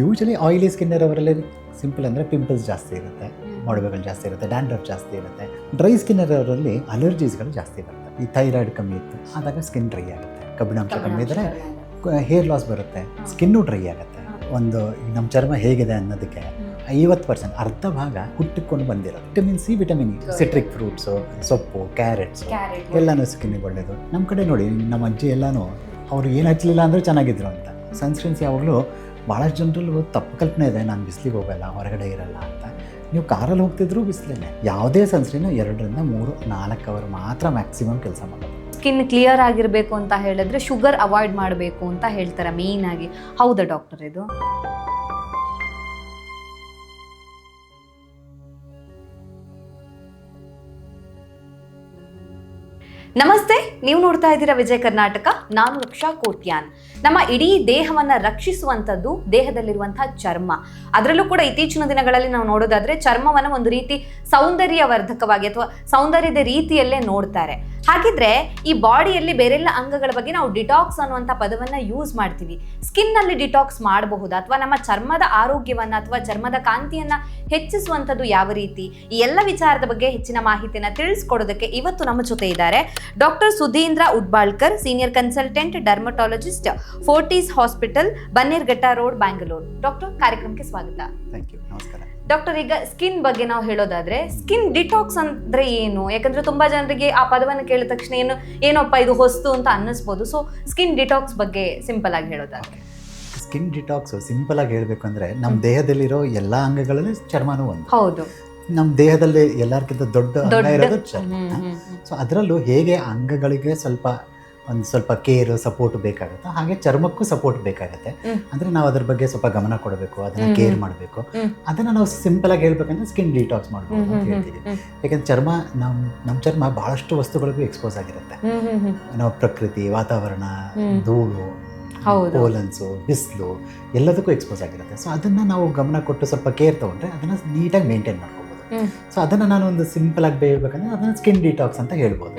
Usually oily skin ಇರೋವರಲ್ಲಿ simple ಅಂದರೆ pimples ಜಾಸ್ತಿ ಇರುತ್ತೆ ಮೊಡವೆಗಳು ಜಾಸ್ತಿ ಇರುತ್ತೆ ಡ್ಯಾಂಡ್ರಫ್ ಜಾಸ್ತಿ ಇರುತ್ತೆ. ಡ್ರೈ ಸ್ಕಿನ್ ಇರೋರಲ್ಲಿ ಅಲರ್ಜೀಸ್ಗಳು ಜಾಸ್ತಿ ಬರುತ್ತೆ. ಈ ಥೈರಾಯ್ಡ್ ಕಮ್ಮಿ ಇತ್ತು ಆದಾಗ ಸ್ಕಿನ್ ಡ್ರೈ ಆಗುತ್ತೆ. ಕಬ್ಬಿಣಾಂಶ ಕಮ್ಮಿ ಇದ್ದರೆ ಹೇರ್ ಲಾಸ್ ಬರುತ್ತೆ ಸ್ಕಿನ್ನು ಡ್ರೈ ಆಗುತ್ತೆ. ಒಂದು ನಮ್ಮ ಚರ್ಮ ಹೇಗಿದೆ ಅನ್ನೋದಕ್ಕೆ ಐವತ್ತು ಪರ್ಸೆಂಟ್ ಅರ್ಧ ಭಾಗ ಹುಟ್ಟಿಕೊಂಡು ಬಂದಿರೋದು. Vitamin C vitamin E citric fruits ಸೊಪ್ಪು ಕ್ಯಾರೆಟ್ಸ್ ಎಲ್ಲನೂ ಸ್ಕಿನ್ನಿಗೆ ಒಳ್ಳೆಯದು ನಮ್ಮ ಕಡೆ ನೋಡಿ ನಮ್ಮ ಅಜ್ಜಿ ಎಲ್ಲನೂ ಅವರು ಏನು ಹಚ್ಚಲಿಲ್ಲ ಅಂದರೂ ಚೆನ್ನಾಗಿದ್ರು ಅಂತ. ಸನ್ಸ್ಕ್ರೀನ್ಸ್ ಯಾವಾಗಲೂ ಭಾಳಷ್ಟು ಜನರಲ್ಲೂ ತಪ್ಪು ಕಲ್ಪನೆ ಇದೆ, ನಾನು ಬಿಸಿಲಿಗೆ ಹೋಗಲ್ಲ, ಹೊರಗಡೆ ಇರಲ್ಲ ಅಂತ. ನೀವು ಕಾರಲ್ಲಿ ಹೋಗ್ತಿದ್ರು ಬಿಸಿಲೇನೆ ಯಾವುದೇ ಸನ್ಸ್ಕ್ರೀನು ಎರಡರಿಂದ ಮೂರು, ನಾಲ್ಕು ಅವರ್ ಮಾತ್ರ ಮ್ಯಾಕ್ಸಿಮಮ್ ಕೆಲಸ ಮಾಡೋದು. ಸ್ಕಿನ್ ಕ್ಲಿಯರ್ ಆಗಿರಬೇಕು ಅಂತ ಹೇಳಿದ್ರೆ ಶುಗರ್ ಅವಾಯ್ಡ್ ಮಾಡಬೇಕು ಅಂತ ಹೇಳ್ತಾರೆ ಮೇಯ್ನ್ ಆಗಿ. ಹೌದಾ ಡಾಕ್ಟರ್ ಇದು? ನಮಸ್ತೆ. ನೀವು ನೋಡ್ತಾ ಇದ್ದೀರಾ ವಿಜಯ ಕರ್ನಾಟಕ, ನಾನು ರಕ್ಷಾ ಕೋಟ್ಯಾನ್. ನಮ್ಮ ಇಡೀ ದೇಹವನ್ನ ರಕ್ಷಿಸುವಂತದ್ದು ದೇಹದಲ್ಲಿರುವಂತಹ ಚರ್ಮ. ಅದರಲ್ಲೂ ಕೂಡ ಇತ್ತೀಚಿನ ದಿನಗಳಲ್ಲಿ ನಾವು ನೋಡೋದಾದ್ರೆ ಚರ್ಮವನ್ನ ಒಂದು ರೀತಿ ಸೌಂದರ್ಯವರ್ಧಕವಾಗಿ ಅಥವಾ ಸೌಂದರ್ಯದ ರೀತಿಯಲ್ಲೇ ನೋಡ್ತಾರೆ. ಹಾಗಿದ್ರೆ ಈ ಬಾಡಿಯಲ್ಲಿ ಬೇರೆಲ್ಲ ಅಂಗಗಳ ಬಗ್ಗೆ ನಾವು ಡಿಟಾಕ್ಸ್ ಅನ್ನುವಂಥ ಪದವನ್ನ ಯೂಸ್ ಮಾಡ್ತೀವಿ. ಸ್ಕಿನ್ ಅಲ್ಲಿ ಡಿಟಾಕ್ಸ್ ಮಾಡಬಹುದಾ? ಅಥವಾ ನಮ್ಮ ಚರ್ಮದ ಆರೋಗ್ಯವನ್ನ ಅಥವಾ ಚರ್ಮದ ಕಾಂತಿಯನ್ನ ಹೆಚ್ಚಿಸುವಂಥದ್ದು ಯಾವ ರೀತಿ? ಈ ಎಲ್ಲ ವಿಚಾರದ ಬಗ್ಗೆ ಹೆಚ್ಚಿನ ಮಾಹಿತಿಯನ್ನ ತಿಳಿಸ್ಕೊಡೋದಕ್ಕೆ ಇವತ್ತು ನಮ್ಮ ಜೊತೆ ಇದ್ದಾರೆ. Doctor Sudhindra Udbalkar senior consultant dermatologist Fortis hospital Bannerghatta road Bangalore. Doctor ಕಾರ್ಯಕ್ರಮಕ್ಕೆ ಸ್ವಾಗತ. ಥ್ಯಾಂಕ್ ಯು ನಮಸ್ಕಾರ. ಡಾಕ್ಟರ್ ಈಗ ಸ್ಕಿನ್ ಬಗ್ಗೆ ನಾವು ಹೇಳೋದಾದ್ರೆ ಸ್ಕಿನ್ ಡಿಟಾಕ್ಸ್ ಅಂದ್ರೆ ಏನು? ಯಾಕಂದ್ರೆ ತುಂಬಾ ಜನರಿಗೆ ಆ ಪದವನ್ನು ಕೇಳಿದ ತಕ್ಷಣ ಏನು ಏನಪ್ಪ ಇದು ಹೊಸ್ತು ಅಂತ ಅನ್ನಿಸ್ಬೋದು. ಸೊ ಸ್ಕಿನ್ ಡಿಟಾಕ್ಸ್ ಬಗ್ಗೆ ಸಿಂಪಲ್ ಆಗಿ ಹೇಳೋದಾದ್ರೆ ಸ್ಕಿನ್ ಡಿಟಾಕ್ಸ್ ಸಿಂಪಲ್ ಆಗಿ ಹೇಳಬೇಕು ಅಂದ್ರೆ ನಮ್ಮ ದೇಹದಲ್ಲಿರೋ ಎಲ್ಲ ಅಂಗಗಳಲ್ಲಿ ಚರ್ಮನೂ ಒಂದು. ಹೌದು. ನಮ್ಮ ದೇಹದಲ್ಲಿ ಎಲ್ಲರಿಗಿಂತ ದೊಡ್ಡ ಅಂಗ ಇರೋದು ಚರ್ಮ. ಸೊ ಅದರಲ್ಲೂ ಹೇಗೆ ಅಂಗಗಳಿಗೆ ಸ್ವಲ್ಪ ಒಂದು ಸ್ವಲ್ಪ ಕೇರ್ ಸಪೋರ್ಟ್ ಬೇಕಾಗುತ್ತೆ ಹಾಗೆ ಚರ್ಮಕ್ಕೂ ಸಪೋರ್ಟ್ ಬೇಕಾಗುತ್ತೆ. ಅಂದ್ರೆ ನಾವು ಅದ್ರ ಬಗ್ಗೆ ಸ್ವಲ್ಪ ಗಮನ ಕೊಡಬೇಕು ಅದನ್ನ ಕೇರ್ ಮಾಡಬೇಕು. ಅದನ್ನ ನಾವು ಸಿಂಪಲ್ ಆಗಿ ಹೇಳ್ಬೇಕಂದ್ರೆ ಸ್ಕಿನ್ ಡಿಟಾಕ್ಸ್ ಮಾಡಬೇಕು ಹ್ಮ್, ಅಂತ ಹೇಳ್ತೀವಿ. ಯಾಕಂದ್ರೆ ಚರ್ಮ ನಮ್ಮ ನಮ್ಮ ಚರ್ಮ ಭಾಳಷ್ಟು ವಸ್ತುಗಳಿಗೂ ಎಕ್ಸ್ಪೋಸ್ ಆಗಿರುತ್ತೆ. ನಾವು ಪ್ರಕೃತಿ ವಾತಾವರಣ ಧೂಳು ಹೌದು. ಪೋಲನ್ಸು ಬಿಸಿಲು ಎಲ್ಲದಕ್ಕೂ ಎಕ್ಸ್ಪೋಸ್ ಆಗಿರುತ್ತೆ. ಸೊ ಅದನ್ನು ನಾವು ಗಮನ ಕೊಟ್ಟು ಸ್ವಲ್ಪ ಕೇರ್ ತೊಗೊಂಡ್ರೆ ಅದನ್ನು ನೀಟಾಗಿ ಮೇಂಟೈನ್ ಮಾಡ್ಕೋಬೋದು. ಹ್ಮ್. ಸೊ ಅದನ್ನ ನಾನು ಒಂದು ಸಿಂಪಲ್ ಆಗಿ ಹೇಳ್ಬೇಕಂದ್ರೆ ಅದನ್ನ ಸ್ಕಿನ್ ಡಿಟಾಕ್ಸ್ ಅಂತ ಹೇಳ್ಬೋದು.